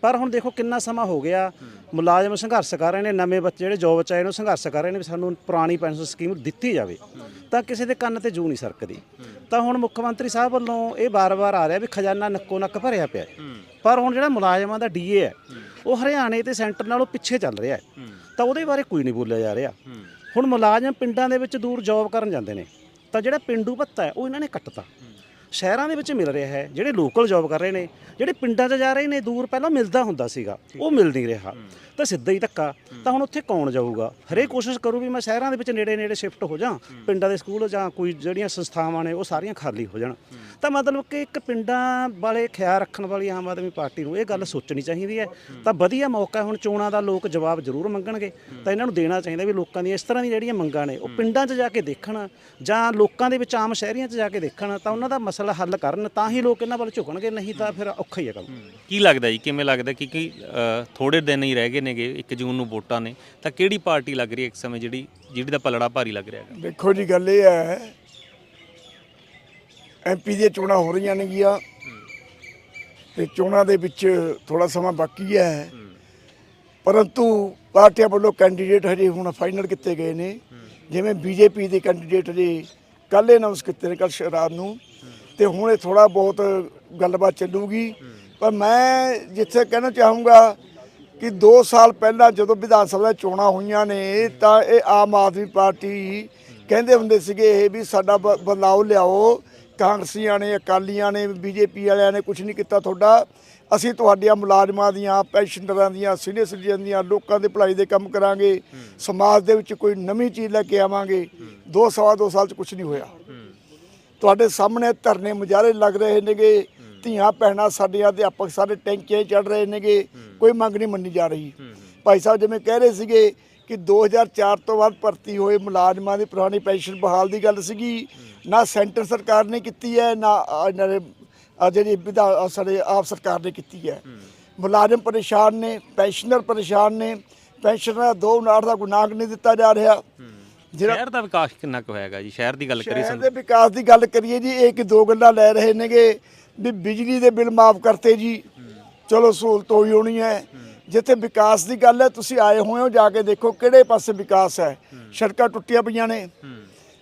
ਪਰ ਹੁਣ ਦੇਖੋ ਕਿੰਨਾ ਸਮਾਂ ਹੋ ਗਿਆ। ਮੁਲਾਜ਼ਮ ਸੰਘਰਸ਼ ਕਰ ਰਹੇ ਨੇ, ਨਵੇਂ ਬੱਚੇ ਜਿਹੜੇ ਜੋਬ ਚ ਆਏ ਨੇ, ਉਹ ਸੰਘਰਸ਼ ਕਰ ਰਹੇ ਨੇ ਵੀ ਸਾਨੂੰ ਪੁਰਾਣੀ ਪੈਨਸ਼ਨ ਸਕੀਮ ਦਿੱਤੀ ਜਾਵੇ। ਤਾਂ ਕਿਸੇ ਦੇ ਕੰਨ ਤੇ ਜੂ ਨਹੀਂ ਸਰਕਦੀ। ਤਾਂ ਹੁਣ ਮੁੱਖ ਮੰਤਰੀ ਸਾਹਿਬ ਵੱਲੋਂ ਇਹ ਵਾਰ-ਵਾਰ ਆ ਰਿਹਾ ਵੀ ਖਜ਼ਾਨਾ ਨੱਕੋ ਨੱਕ ਭਰਿਆ ਪਿਆ ਪਰ ਹੁਣ ਜਿਹੜਾ ਮੁਲਾਜ਼ਮਾਂ ਦਾ ਡੀਏ ਹੈ, ਉਹ ਹਰਿਆਣੇ ਤੇ ਸੈਂਟਰ ਨਾਲੋਂ ਪਿੱਛੇ ਚੱਲ ਰਿਹਾ ਹੈ। ਤਾਂ ਉਹਦੇ ਬਾਰੇ ਕੋਈ ਨਹੀਂ ਬੋਲਿਆ ਜਾ ਰਿਹਾ। ਹੁਣ ਮੁਲਾਜ਼ਮ ਪਿੰਡਾਂ ਦੇ ਵਿੱਚ ਦੂਰ ਜੌਬ ਕਰਨ ਜਾਂਦੇ ਨੇ। ਤਾਂ ਜਿਹੜਾ ਪਿੰਡੂ ਭੱਤਾ ਹੈ, ਉਹ ਇਹਨਾਂ ਨੇ ਕੱਟਤਾ। ਸ਼ਹਿਰਾਂ ਦੇ ਵਿੱਚ ਮਿਲ ਰਿਹਾ ਹੈ ਜਿਹੜੇ ਲੋਕਲ ਜੌਬ ਕਰ ਰਹੇ ਨੇ ਜਿਹੜੇ ਪਿੰਡਾਂ 'ਚ ਜਾ ਰਹੇ ਨੇ ਦੂਰ ਪਹਿਲਾਂ ਮਿਲਦਾ ਹੁੰਦਾ ਸੀਗਾ ਉਹ ਮਿਲ ਨਹੀਂ ਰਿਹਾ। ਤਾਂ ਸਿੱਧਾ ਹੀ ਧੱਕਾ ਤਾਂ ਹੁਣ ਉੱਥੇ ਕੌਣ ਜਾਊਗਾ? ਹਰੇਕ ਕੋਸ਼ਿਸ਼ ਕਰੂ ਵੀ ਮੈਂ ਸ਼ਹਿਰਾਂ ਦੇ ਵਿੱਚ ਨੇੜੇ ਨੇੜੇ ਸ਼ਿਫਟ ਹੋ ਜਾ ਪਿੰਡਾਂ ਦੇ ਸਕੂਲ ਜਾਂ ਕੋਈ ਜਿਹੜੀਆਂ ਸੰਸਥਾਵਾਂ ਨੇ ਉਹ ਸਾਰੀਆਂ ਖਾਲੀ ਹੋ ਜਾਣ। ਤਾਂ ਮਤਲਬ ਕਿ ਇੱਕ ਪਿੰਡਾਂ ਵਾਲੇ ਖਿਆਲ ਰੱਖਣ ਵਾਲੀ ਆਮ ਆਦਮੀ ਪਾਰਟੀ ਨੂੰ ਇਹ ਗੱਲ ਸੋਚਣੀ ਚਾਹੀਦੀ ਹੈ। ਤਾਂ ਵਧੀਆ ਮੌਕਾ ਹੁਣ ਚੋਣਾਂ ਦਾ ਲੋਕ ਜਵਾਬ ਜ਼ਰੂਰ ਮੰਗਣਗੇ। ਤਾਂ ਇਹਨਾਂ ਨੂੰ ਦੇਣਾ ਚਾਹੀਦਾ ਵੀ ਲੋਕਾਂ ਦੀਆਂ ਇਸ ਤਰ੍ਹਾਂ ਦੀਆਂ ਜਿਹੜੀਆਂ ਮੰਗਾਂ ਨੇ ਉਹ ਪਿੰਡਾਂ 'ਚ ਜਾ ਕੇ ਦੇਖਣ ਜਾਂ ਲੋਕਾਂ ਦੇ ਵਿੱਚ ਆਮ ਸ਼ਹਿਰੀਆਂ 'ਚ ਜਾ ਕੇ ਦੇਖਣ ਤਾਂ ਉਹਨਾਂ ਦਾ ਮਸਲਾ ਹੱਲ ਕਰਨ ਤਾਂ ਹੀ ਲੋਕ ਇਹਨਾਂ ਵੱਲ ਝੁਕਣਗੇ ਨਹੀਂ ਤਾਂ ਫਿਰ ਔਖਾ ਹੀ ਹੈ ਕੰਮ। ਕੀ ਲੱਗਦਾ ਜੀ ਕਿਵੇਂ ਲੱਗਦਾ ਕਿ ਕਿ ਥੋੜੇ ਦਿਨ ਹੀ ਰਹਿ ਗਏ ਨੇਗੇ 1 ਜੂਨ ਨੂੰ ਵੋਟਾਂ ਨੇ ਤਾਂ ਕਿਹੜੀ ਪਾਰਟੀ ਲੱਗ ਰਹੀ ਹੈ ਇੱਕ ਸਮੇਂ ਜਿਹੜੀ ਜਿਹੜੀ ਦਾ ਪਲੜਾ ਭਾਰੀ ਲੱਗ ਰਿਹਾ ਦੇਖੋ ਜੀ ਗੱਲ ਇਹ ਹੈ ਐਮਪੀ ਦੀਆਂ ਚੋਣਾਂ ਹੋ ਰਹੀਆਂ ਨੇਗੀਆਂ ਤੇ ਚੋਣਾਂ ਦੇ ਵਿੱਚ ਥੋੜਾ ਸਮਾਂ ਬਾਕੀ ਹੈ। ਪਰੰਤੂ ਪਾਰਟੀਆਂ ਵੱਲੋਂ ਕੈਂਡੀਡੇਟ ਹਜੇ ਹੁਣ ਫਾਈਨਲ ਕੀਤੇ ਗਏ ਨੇ। ਜਿਵੇਂ ਬੀਜੇਪੀ ਦੇ ਕੈਂਡੀਡੇਟ ਹਜੇ ਕੱਲ੍ਹ ਅਨਾਉਂਸ ਕੀਤੇ ਨੇ ਕੱਲ੍ਹ ਰਾਤ ਨੂੰ। ਤੇ ਹੁਣ ਇਹ ਥੋੜਾ ਬਹੁਤ ਗੱਲਬਾਤ ਚੱਲੂਗੀ। ਪਰ ਮੈਂ ਜਿੱਥੇ ਕਹਿਣਾ ਚਾਹੂੰਗਾ ਕਿ 2 ਸਾਲ ਪਹਿਲਾਂ ਜਦੋਂ ਵਿਧਾਨ ਸਭਾ ਚੋਣਾਂ ਹੋਈਆਂ ਨੇ, ਤਾਂ ਇਹ ਆਮ ਆਦਮੀ ਪਾਰਟੀ ਕਹਿੰਦੇ ਹੁੰਦੇ ਸੀਗੇ ਇਹ ਵੀ ਸਾਡਾ ਬ- ਬਦਲਾਓ ਲਿਆਓ। ਕਾਂਗਰਸੀਆਂ ਨੇ, ਅਕਾਲੀਆਂ ਨੇ, ਬੀਜੇਪੀ ਵਾਲਿਆਂ ਨੇ ਕੁਝ ਨਹੀਂ ਕੀਤਾ ਤੁਹਾਡਾ। ਅਸੀਂ ਤੁਹਾਡੀਆਂ ਮੁਲਾਜ਼ਮਾਂ ਦੀਆਂ, ਪੈਨਸ਼ਨਰਾਂ ਦੀਆਂ, ਸੀਨੀਅਰ ਸਿਟੀਜ਼ਨ ਦੀਆਂ, ਲੋਕਾਂ ਦੇ ਭਲਾਈ ਦੇ ਕੰਮ ਕਰਾਂਗੇ। ਸਮਾਜ ਦੇ ਵਿੱਚ ਕੋਈ ਨਵੀਂ ਚੀਜ਼ ਲੈ ਕੇ ਆਵਾਂਗੇ। ਦੋ ਸਵਾ ਦੋ ਸਾਲ ਚ ਕੁਝ ਨਹੀਂ ਹੋਇਆ। ਤੁਹਾਡੇ ਸਾਹਮਣੇ ਧਰਨੇ ਮੁਜ਼ਾਹਰੇ ਲੱਗ ਰਹੇ ਨੇਗੇ ਧੀਆਂ ਭੈਣਾਂ ਸਾਡੇ ਅਧਿਆਪਕ ਸਾਰੇ ਟੈਂਕੀਆਂ ਚੜ ਰਹੇ ਨੇਗੇ ਕੋਈ ਮੰਗ ਨਹੀਂ ਮੰਨੀ ਜਾ ਰਹੀ। ਭਾਈ ਸਾਹਿਬ ਜਿਵੇਂ ਕਹਿ ਰਹੇ ਸੀਗੇ ਕਿ 2004 ਤੋਂ ਬਾਅਦ ਭਰਤੀ ਹੋਏ ਮੁਲਾਜ਼ਮਾਂ ਦੀ ਪੁਰਾਣੀ ਪੈਨਸ਼ਨ ਬਹਾਲ ਦੀ ਗੱਲ ਸੀਗੀ ਨਾ ਸੈਂਟਰ ਸਰਕਾਰ ਨੇ ਕੀਤੀ ਹੈ ਨਾ ਇਹਨਾਂ ਆਹ ਜਿਹੜੀ ਵਿਧਾ- ਸਾਡੇ ਆਪ ਸਰਕਾਰ ਨੇ ਕੀਤੀ ਹੈ। ਮੁਲਾਜ਼ਮ ਪਰੇਸ਼ਾਨ ਨੇ ਪੈਨਸ਼ਨਰ ਪਰੇਸ਼ਾਨ ਨੇ ਪੈਨਸ਼ਨਰ ਦੋ ਉਨਾਟ ਦਾ ਗੁਨਾਹ ਨਹੀਂ ਦਿੱਤਾ ਜਾ ਰਿਹਾ। ਸ਼ਹਿਰ ਦਾ ਵਿਕਾਸ ਕਿੰਨਾ ਕੁ ਹੋਇਆਗਾ ਜੀ? ਸ਼ਹਿਰ ਦੀ ਗੱਲ ਕਰੀਏ ਸ਼ਹਿਰ ਦੇ ਵਿਕਾਸ ਦੀ ਗੱਲ ਕਰੀਏ ਜੀ ਇਹ ਕਿ ਦੋ ਗੱਲਾਂ ਲੈ ਰਹੇ ਨੇਗੇ ਵੀ ਬਿਜਲੀ ਦੇ ਬਿੱਲ ਮਾਫ ਕਰਤੇ ਜੀ। ਚਲੋ ਸਹੂਲਤ ਹੋਈ ਹੋਣੀ ਹੈ। ਜਿੱਥੇ ਵਿਕਾਸ ਦੀ ਗੱਲ ਹੈ ਤੁਸੀਂ ਆਏ ਹੋਏ ਹੋ ਜਾ ਕੇ ਦੇਖੋ ਕਿਹੜੇ ਪਾਸੇ ਵਿਕਾਸ ਹੈ। ਸੜਕਾਂ ਟੁੱਟੀਆਂ ਪਈਆਂ ਨੇ।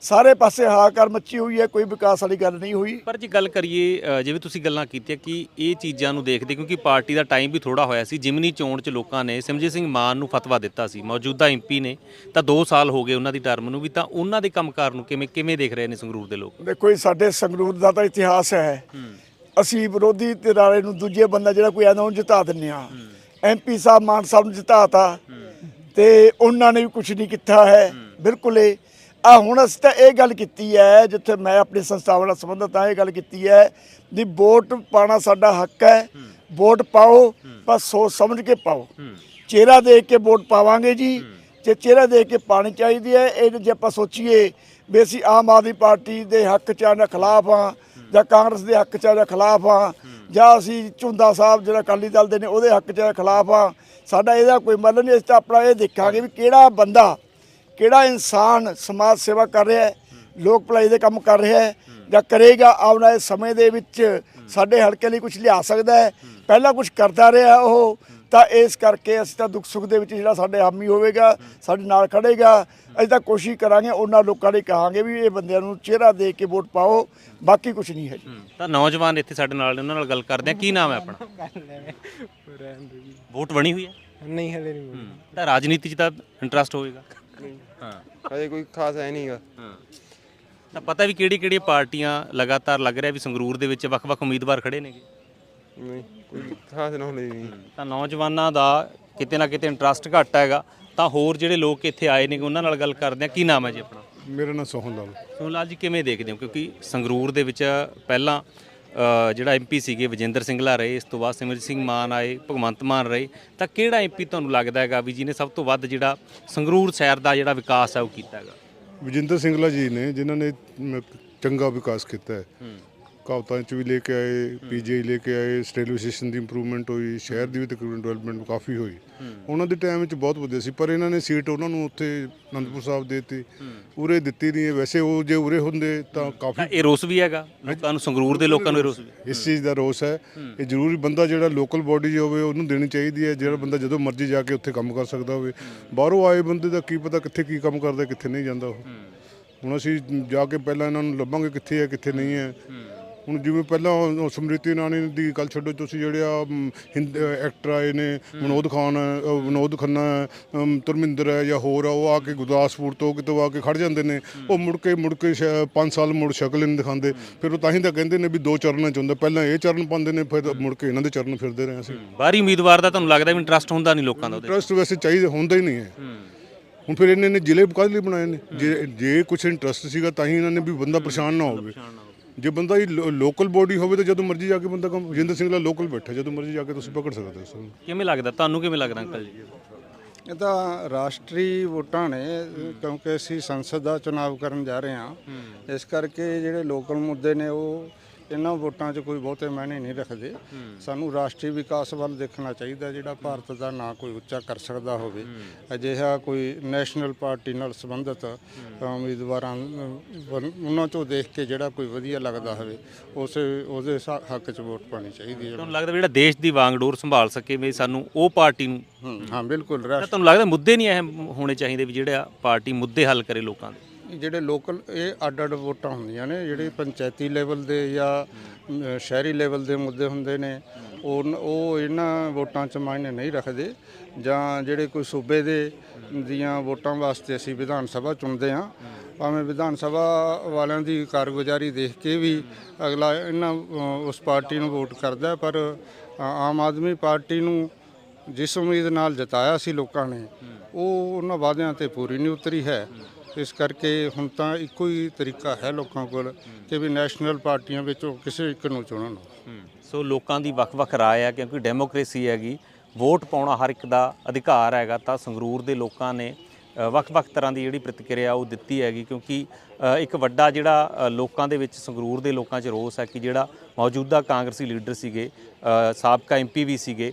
ਸਾਰੇ ਪਾਸੇ ਹਾਹਾਕਾਰ ਮੱਚੀ ਹੋਈ ਹੈ ਕੋਈ ਵਿਕਾਸ ਵਾਲੀ ਗੱਲ ਨਹੀਂ ਹੋਈ। ਪਰ ਜੇ ਗੱਲ ਕਰੀਏ ਜਿਵੇਂ ਤੁਸੀਂ ਗੱਲਾਂ ਕੀਤੀਆਂ ਕਿ ਇਹ ਚੀਜ਼ਾਂ ਨੂੰ ਦੇਖਦੇ ਕਿਉਂਕਿ ਪਾਰਟੀ ਦਾ ਟਾਈਮ ਵੀ ਥੋੜਾ ਹੋਇਆ ਸੀ ਜਿਮਨੀ ਚੋਣ 'ਚ ਲੋਕਾਂ ਨੇ ਸਿਮਰਜੀਤ ਸਿੰਘ ਮਾਨ ਨੂੰ ਫਤਵਾ ਦਿੱਤਾ ਸੀ ਮੌਜੂਦਾ ਐਮਪੀ ਨੇ। ਤਾਂ 2 ਸਾਲ ਹੋ ਗਏ ਉਹਨਾਂ ਦੀ ਟਰਮ ਨੂੰ ਵੀ ਤਾਂ ਉਹਨਾਂ ਦੇ ਕੰਮਕਾਰ ਨੂੰ ਕਿਵੇਂ ਕਿਵੇਂ ਦੇਖ ਰਹੇ ਨੇ ਸੰਗਰੂਰ ਦੇ ਲੋਕ? ਦੇਖੋ ਜੀ ਸਾਡੇ ਸੰਗਰੂਰ ਦਾ ਤਾਂ ਇਤਿਹਾਸ ਹੈ। ਅਸੀਂ ਵਿਰੋਧੀ ਧਿਰਾਰੇ ਨੂੰ ਦੂਜੇ ਬੰਦਾ ਜਿਹੜਾ ਕੋਈ ਆਉਂਦਾ ਉਹਨੂੰ ਜਿਤਾ ਦਿੰਨੇ ਆ ਐਮਪੀ ਸਾਹਿਬ ਮਾਨ ਸਾਹਿਬ ਨੂੰ ਜਿਤਾਤਾ। ਤੇ ਉਹਨਾਂ ਨੇ ਵੀ ਕੁਝ ਨਹੀਂ ਕੀਤਾ ਹੈ। ਬਿਲਕੁਲ ਇਹ ਆ ਹੁਣ ਅਸੀਂ ਤਾਂ ਇਹ ਗੱਲ ਕੀਤੀ ਹੈ ਜਿੱਥੇ ਮੈਂ ਆਪਣੀ ਸੰਸਥਾਵਾਂ ਨਾਲ ਸੰਬੰਧਤ ਹਾਂ ਇਹ ਗੱਲ ਕੀਤੀ ਹੈ ਵੀ ਵੋਟ ਪਾਣਾ ਸਾਡਾ ਹੱਕ ਹੈ ਵੋਟ ਪਾਓ ਪਰ ਸੋਚ ਸਮਝ ਕੇ ਪਾਓ। ਚਿਹਰਾ ਦੇਖ ਕੇ ਵੋਟ ਪਾਵਾਂਗੇ ਜੀ। ਜੇ ਚਿਹਰਾ ਦੇਖ ਕੇ ਪਾਣੀ ਚਾਹੀਦੀ ਹੈ ਇਹ ਜੇ ਆਪਾਂ ਸੋਚੀਏ ਵੀ ਅਸੀਂ ਆਮ ਆਦਮੀ ਪਾਰਟੀ ਦੇ ਹੱਕ ਚ ਜਾਂ ਖਿਲਾਫ ਆ ਜਾਂ ਕਾਂਗਰਸ ਦੇ ਹੱਕ ਚ ਜਾਂ ਖਿਲਾਫ ਆ ਜਾਂ ਅਸੀਂ ਝੁੰਦਾ ਸਾਹਿਬ ਜਿਹੜਾ ਅਕਾਲੀ ਦਲ ਦੇ ਨੇ ਉਹਦੇ ਹੱਕ ਚ ਖਿਲਾਫ ਆ ਸਾਡਾ ਇਹਦਾ ਕੋਈ ਮਤਲਬ ਨਹੀਂ ਅਸੀਂ ਤਾਂ ਆਪਣਾ ਇਹ ਦੇਖਾਂਗੇ ਵੀ ਕਿਹੜਾ ਬੰਦਾ ਕਿਹੜਾ ਇਨਸਾਨ ਸਮਾਜ ਸੇਵਾ ਕਰ ਰਿਹਾ ਹੈ ਲੋਕ ਭਲਾਈ ਦੇ ਕੰਮ ਕਰ ਰਿਹਾ ਹੈ ਜਾਂ ਕਰੇਗਾ ਆਉਣ ਵਾਲੇ ਸਮੇਂ ਦੇ ਵਿੱਚ ਸਾਡੇ ਹਲਕੇ ਲਈ ਕੁਝ ਲਿਆ ਸਕਦਾ ਹੈ ਪਹਿਲਾਂ ਕੁਝ ਕਰਦਾ ਰਿਹਾ ਉਹ ਤਾਂ ਇਸ ਕਰਕੇ ਅਸੀਂ ਤਾਂ ਦੁੱਖ ਸੁੱਖ ਦੇ ਵਿੱਚ ਜਿਹੜਾ ਸਾਡੇ ਹਾਮੀ ਹੋਵੇਗਾ ਸਾਡੇ ਨਾਲ ਖੜੇਗਾ ਅਸੀਂ ਤਾਂ ਕੋਸ਼ਿਸ਼ ਕਰਾਂਗੇ ਉਹਨਾਂ ਲੋਕਾਂ ਲਈ ਕਹਾਂਗੇ ਵੀ ਇਹ ਬੰਦਿਆਂ ਨੂੰ ਚਿਹਰਾ ਦੇ ਕੇ ਵੋਟ ਪਾਓ ਬਾਕੀ ਕੁਝ ਨਹੀਂ ਹੈ ਜੀ। ਤਾਂ ਨੌਜਵਾਨ ਇੱਥੇ ਸਾਡੇ ਨਾਲ ਨੇ ਉਹਨਾਂ ਨਾਲ ਗੱਲ ਕਰਦੇ ਆ ਕੀ ਨਾਮ ਹੈ ਆਪਣਾ? ਵੋਟ ਬਣੀ ਹੋਈ ਹੈ? ਨਹੀਂ ਹਲੇ ਨਹੀਂ। ਤਾਂ ਰਾਜਨੀਤੀ 'ਚ ਤਾਂ ਇੰਟਰਸਟ ਹੋਵੇਗਾ। ਹਾਂ। ਹਜੇ ਕੋਈ ਖਾਸ ਹੈ ਨਹੀਂਗਾ ਹਾਂ। ਤਾਂ ਪਤਾ ਵੀ ਕਿਹੜੀ ਕਿਹੜੀ ਪਾਰਟੀਆਂ ਲਗਾਤਾਰ ਲੱਗ ਰਿਹਾ ਵੀ ਸੰਗਰੂਰ ਦੇ ਵਿੱਚ ਵੱਖ-ਵੱਖ ਉਮੀਦਵਾਰ ਖੜੇ ਨੇਗੇ। ਨਹੀਂ ਕੋਈ ਖਾਸ ਨਾ ਹਲੇ ਨਹੀਂ ਤਾਂ ਨੌਜਵਾਨਾਂ ਦਾ ਕਿਤੇ ਨਾ ਕਿਤੇ ਇੰਟਰਸਟ ਘੱਟ ਹੈਗਾ। ਤਾਂ ਹੋਰ ਜਿਹੜੇ ਲੋਕ ਇੱਥੇ ਆਏ ਨੇ ਉਹਨਾਂ ਨਾਲ ਗੱਲ ਕਰਦੇ ਆ ਕੀ ਨਾਮ ਹੈ ਜੀ ਆਪਣਾ? ਮੇਰਾ ਨਾਮ ਸੋਹਨ ਲਾਲ। ਸੋਹਨ ਲਾਲ ਜੀ ਕਿਵੇਂ ਦੇਖਦੇ ਹੋ? ਕਿਉਂਕਿ ਸੰਗਰੂਰ ਦੇ ਵਿੱਚ ਪਹਿਲਾਂ ਜਿਹੜਾ ਐਮਪੀ ਸੀਗੇ ਵਿਜੇਂਦਰ ਸਿੰਘਲਾ ਰਹੇ ਇਸ ਤੋਂ ਬਾਅਦ ਸਿਮਰਜੀਤ ਸਿੰਘ ਮਾਨ ਆਏ ਭਗਵੰਤ ਮਾਨ ਰਹੇ ਤਾਂ ਕਿਹੜਾ ਐਮਪੀ ਤੁਹਾਨੂੰ ਲੱਗਦਾ ਹੈਗਾ ਵੀ ਜਿਹਨੇ ਸਭ ਤੋਂ ਵੱਧ ਜਿਹੜਾ ਸੰਗਰੂਰ ਸ਼ਹਿਰ ਦਾ ਜਿਹੜਾ ਵਿਕਾਸ ਹੈ ਉਹ ਕੀਤਾ ਹੈਗਾ? ਵਿਜਿੰਦਰ ਸਿੰਗਲਾ ਜੀ ਨੇ ਜਿਨ੍ਹਾਂ ਨੇ ਚੰਗਾ ਵਿਕਾਸ ਕੀਤਾ ਹੈ। ਕਹਾਵਤਾਂ ਚ ਵੀ ਲੈ ਕੇ ਆਏ ਪੀਜੀਆਈ ਲੈ ਕੇ ਆਏ ਰੇਲਵੇ ਸਟੇਸ਼ਨ ਦੀ ਇੰਪਰੂਵਮੈਂਟ ਹੋਈ ਸ਼ਹਿਰ ਦੀ ਵੀ ਤਕਰੀਬਨ ਡਿਵੈਲਪਮੈਂਟ ਕਾਫੀ ਹੋਈ। ਉਹਨਾਂ ਦੇ ਟਾਈਮ ਵਿੱਚ ਬਹੁਤ ਵਧੀਆ ਸੀ ਪਰ ਇਹਨਾਂ ਨੇ ਸੀਟ ਉਹਨਾਂ ਨੂੰ ਉੱਥੇ ਅਨੰਦਪੁਰ ਸਾਹਿਬ ਦੇਤੀ ਉਰੇ ਦਿੱਤੀ ਨਹੀਂ ਹੈ। ਵੈਸੇ ਉਹ ਜੇ ਉਰੇ ਹੁੰਦੇ ਤਾਂ ਕਾਫੀ ਇਹ ਰੋਸ ਵੀ ਹੈਗਾ ਲੋਕਾਂ ਨੂੰ ਸੰਗਰੂਰ ਦੇ ਲੋਕਾਂ ਨੂੰ ਇਹ ਰੋਸ। ਇਸ ਚੀਜ਼ ਦਾ ਰੋਸ ਹੈ। ਇਹ ਜ਼ਰੂਰੀ ਬੰਦਾ ਜਿਹੜਾ ਲੋਕਲ ਬਾਡੀ ਹੋਵੇ ਉਹਨੂੰ ਦੇਣੀ ਚਾਹੀਦੀ ਹੈ। ਜਿਹੜਾ ਬੰਦਾ ਜਦੋਂ ਮਰਜ਼ੀ ਜਾ ਕੇ ਉੱਥੇ ਕੰਮ ਕਰ ਸਕਦਾ ਹੋਵੇ। ਬਾਹਰੋਂ ਆਏ ਬੰਦੇ ਦਾ ਕੀ ਪਤਾ ਕਿੱਥੇ ਕੀ ਕੰਮ ਕਰਦਾ ਕਿੱਥੇ ਨਹੀਂ ਜਾਂਦਾ ਉਹ। ਹੁਣ ਅਸੀਂ ਜਾ ਕੇ ਪਹਿਲਾਂ ਇਹਨਾਂ ਨੂੰ ਲੱਭਾਂਗੇ ਕਿੱਥੇ ਹੈ ਕਿੱਥੇ ਨਹੀਂ ਹੈ। ਹੁਣ ਜਿਵੇਂ ਪਹਿਲਾਂ ਉਹ ਸਮ੍ਰਿਤੀ ਇਰਾਨੀ ਦੀ ਗੱਲ ਛੱਡੋ ਤੁਸੀਂ ਜਿਹੜੇ ਆ ਮ, ਹਿੰਦ ਐਕਟਰ ਆਏ ਨੇ ਵਿਨੋਦ ਖਾਨ ਹੈ, ਅ, ਵਿਨੋਦ ਖੰਨਾ ਹੈ, ਅਮ, ਧਰਮਿੰਦਰ ਹੈ ਜਾਂ ਹੋਰ ਆ ਉਹ ਆ ਕੇ ਗੁਰਦਾਸਪੁਰ ਤੋਂ ਕਿਤੋਂ ਆ ਕੇ ਖੜ ਜਾਂਦੇ ਨੇ। ਉਹ ਮੁੜ ਕੇ ਮੁੜ ਕੇ 5 ਸਾਲ ਮੁੜ ਸ਼ਕਲ ਨਹੀਂ ਦਿਖਾਉਂਦੇ। ਫਿਰ ਉਹ ਤਾਂ ਹੀ ਤਾਂ ਕਹਿੰਦੇ ਨੇ ਵੀ ਦੋ ਚਰਨਾਂ ਚ ਹੁੰਦਾ। ਪਹਿਲਾਂ ਇਹ ਚਰਨ ਪਾਉਂਦੇ ਨੇ ਫਿਰ ਮੁੜ ਕੇ ਇਹਨਾਂ ਦੇ ਚਰਨ ਫਿਰਦੇ ਰਹੇ ਅਸੀਂ। ਬਾਹਰੀ ਉਮੀਦਵਾਰ ਦਾ ਤੁਹਾਨੂੰ ਲੱਗਦਾ ਵੀ ਇੰਟਰਸਟ ਹੁੰਦਾ ਨਹੀਂ ਲੋਕਾਂ ਦਾ ਉਹਦੇ ਇੰਟਰਸਟ ਵੈਸੇ ਚਾਹੀਦਾ ਹੁੰਦਾ ਹੀ ਨਹੀਂ ਹੈ। ਹੁਣ ਫਿਰ ਇਹਨੇ ਨੇ ਜ਼ਿਲ੍ਹੇ ਕਾਹਦੇ ਲਈ ਬਣਾਏ ਨੇ। ਜੇ ਜੇ ਕੁਝ ਇੰਟਰਸਟ ਸੀਗਾ ਤਾਂ ਹੀ ਇਹਨਾਂ ਨੇ ਵੀ ਬੰਦਾ ਪਰੇਸ਼ਾਨ ਨਾ ਹੋਵੇ। ਜੇ ਬੰਦਾ ਹੀ ਲੋਕਲ ਬੋਡੀ ਹੋਵੇ ਤਾਂ ਜਦੋਂ ਮਰਜ਼ੀ ਜਾ ਕੇ ਬੰਦਾ ਕੰਮ ਜਿੰਦਰ ਸਿੰਘ ਦਾ ਲੋਕਲ ਬੈਠਾ ਜਦੋਂ ਮਰਜ਼ੀ ਜਾ ਕੇ ਤੁਸੀਂ ਪਕੜ ਸਕਦੇ ਹੋ ਉਸ ਨੂੰ। ਕਿਵੇਂ ਲੱਗਦਾ? ਤੁਹਾਨੂੰ ਕਿਵੇਂ ਲੱਗਦਾ ਅੰਕਲ ਜੀ? ਇਹ ਤਾਂ ਰਾਸ਼ਟਰੀ ਵੋਟਾਂ ਨੇ ਕਿਉਂਕਿ ਅਸੀਂ ਸੰਸਦ ਦਾ ਚੁਣਾਵ ਕਰਨ ਜਾ ਰਹੇ ਹਾਂ। ਇਸ ਕਰਕੇ ਜਿਹੜੇ ਲੋਕਲ ਮੁੱਦੇ ਨੇ ਉਹ ਇਹਨਾਂ ਵੋਟਾਂ 'ਚ ਕੋਈ ਬਹੁਤੇ ਮਾਇਨੇ ਨਹੀਂ ਰੱਖਦੇ। ਸਾਨੂੰ ਰਾਸ਼ਟਰੀ ਵਿਕਾਸ ਵੱਲ ਦੇਖਣਾ ਚਾਹੀਦਾ ਜਿਹੜਾ ਭਾਰਤ ਦਾ ਨਾਂ ਕੋਈ ਉੱਚਾ ਕਰ ਸਕਦਾ ਹੋਵੇ। ਅਜਿਹਾ ਕੋਈ ਨੈਸ਼ਨਲ ਪਾਰਟੀ ਨਾਲ ਸੰਬੰਧਿਤ ਉਮੀਦਵਾਰਾਂ ਉਹਨਾਂ 'ਚੋਂ ਦੇਖ ਕੇ ਜਿਹੜਾ ਕੋਈ ਵਧੀਆ ਲੱਗਦਾ ਹੋਵੇ ਉਸੇ ਉਹਦੇ ਸਾ- ਹੱਕ 'ਚ ਵੋਟ ਪਾਣੀ ਚਾਹੀਦੀ ਹੈ। ਤੁਹਾਨੂੰ ਲੱਗਦਾ ਵੀ ਜਿਹੜਾ ਦੇਸ਼ ਦੀ ਵਾਂਗਡੋਰ ਸੰਭਾਲ ਸਕੇ ਵੀ ਸਾਨੂੰ ਉਹ ਪਾਰਟੀ ਨੂੰ? ਹਾਂ ਬਿਲਕੁਲ ਤਾਂ ਰਾਸ਼ਟਰੀ ਤੁਹਾਨੂੰ ਲੱਗਦਾ ਮੁੱਦੇ ਨਹੀਂ ਅਹਿਮ ਹੋਣੇ ਚਾਹੀਦੇ ਵੀ ਜਿਹੜਾ ਪਾਰਟੀ ਮੁੱਦੇ ਹੱਲ ਕਰੇ ਲੋਕਾਂ ਦੇ? ਜਿਹੜੇ ਲੋਕਲ ਇਹ ਅੱਡ ਅੱਡ ਵੋਟਾਂ ਹੁੰਦੀਆਂ ਨੇ, ਜਿਹੜੇ ਪੰਚਾਇਤੀ ਲੈਵਲ ਦੇ ਜਾਂ ਸ਼ਹਿਰੀ ਲੈਵਲ ਦੇ ਮੁੱਦੇ ਹੁੰਦੇ ਨੇ, ਉਹ ਉਹ ਇਹਨਾਂ ਵੋਟਾਂ 'ਚ ਮਾਇਨੇ ਨਹੀਂ ਰੱਖਦੇ। ਜਾਂ ਜਿਹੜੇ ਕੋਈ ਸੂਬੇ ਦੇ ਦੀਆਂ ਵੋਟਾਂ ਵਾਸਤੇ ਅਸੀਂ ਵਿਧਾਨ ਸਭਾ ਚੁਣਦੇ ਹਾਂ, ਭਾਵੇਂ ਵਿਧਾਨ ਸਭਾ ਵਾਲਿਆਂ ਦੀ ਕਾਰਗੁਜ਼ਾਰੀ ਦੇਖ ਕੇ ਵੀ ਅਗਲਾ ਇਹਨਾਂ ਉਸ ਪਾਰਟੀ ਨੂੰ ਵੋਟ ਕਰਦਾ ਪਰ ਆਮ ਆਦਮੀ ਪਾਰਟੀ ਨੂੰ ਜਿਸ ਉਮੀਦ ਨਾਲ ਜਿਤਾਇਆ ਸੀ ਲੋਕਾਂ ਨੇ, ਉਹ ਉਹਨਾਂ ਵਾਅਦਿਆਂ ਤੇ ਪੂਰੀ ਨਹੀਂ ਉਤਰੀ ਹੈ। ਇਸ ਕਰਕੇ ਹੁਣ ਤਾਂ ਇੱਕੋ ਹੀ ਤਰੀਕਾ ਹੈ ਲੋਕਾਂ ਕੋਲ ਕਿ ਵੀ ਨੈਸ਼ਨਲ ਪਾਰਟੀਆਂ ਵਿੱਚੋਂ ਕਿਸੇ ਇੱਕ ਨੂੰ ਚੁਣਨ ਸੋ ਲੋਕਾਂ ਦੀ ਵੱਖ-ਵੱਖ ਰਾਏ ਹੈ ਕਿਉਂਕਿ ਡੈਮੋਕ੍ਰੇਸੀ ਹੈਗੀ ਵੋਟ ਪਾਉਣਾ ਹਰ ਇੱਕ ਦਾ ਅਧਿਕਾਰ ਹੈਗਾ ਤਾਂ ਸੰਗਰੂਰ ਦੇ ਲੋਕਾਂ ਨੇ ਵੱਖ-ਵੱਖ ਤਰ੍ਹਾਂ ਦੀ ਜਿਹੜੀ ਪ੍ਰਤੀਕਿਰਿਆ ਉਹ ਦਿੱਤੀ ਹੈਗੀ ਕਿਉਂਕਿ ਇੱਕ ਵੱਡਾ ਜਿਹੜਾ ਲੋਕਾਂ ਦੇ ਵਿੱਚ ਸੰਗਰੂਰ ਦੇ ਲੋਕਾਂ 'ਚ ਰੋਸ ਹੈ ਕਿ ਜਿਹੜਾ ਮੌਜੂਦਾ ਕਾਂਗਰਸੀ ਲੀਡਰ ਸੀਗੇ ਅ, ਸਾਬਕਾ ਐਮਪੀ ਵੀ ਸੀਗੇ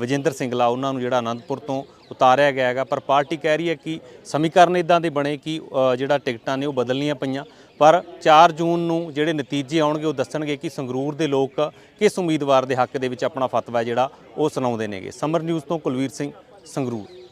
ਵਿਜੇਂਦਰ ਸਿੰਗਲਾ ਉਹਨਾਂ ਨੂੰ ਜਿਹੜਾ ਆਨੰਦਪੁਰ ਤੋਂ ਉਤਾਰਿਆ ਗਿਆ ਹੈਗਾ। ਪਰ ਪਾਰਟੀ ਕਹਿ ਰਹੀ ਹੈ ਕਿ ਸਮੀਕਰਨ ਇਦਾਂ ਦੇ ਬਣੇ ਕਿ ਜਿਹੜਾ ਟਿਕਟਾਂ ਨੇ ਉਹ ਬਦਲਣੀਆਂ ਪਈਆਂ। ਪਰ 4 ਜੂਨ ਨੂੰ ਜਿਹੜੇ ਨਤੀਜੇ ਆਉਣਗੇ ਉਹ ਦੱਸਣਗੇ ਕਿ ਸੰਗਰੂਰ ਦੇ ਲੋਕ ਕਿਸ ਉਮੀਦਵਾਰ ਦੇ ਹੱਕ ਦੇ ਵਿੱਚ ਆਪਣਾ ਫਤਵਾ ਹੈ ਜਿਹੜਾ ਉਹ ਸੁਣਾਉਂਦੇ ਨੇਗੇ। ਸਮਰ ਨਿਊਜ਼ ਤੋਂ ਕੁਲਵੀਰ ਸਿੰਘ ਸੰਗਰੂਰ।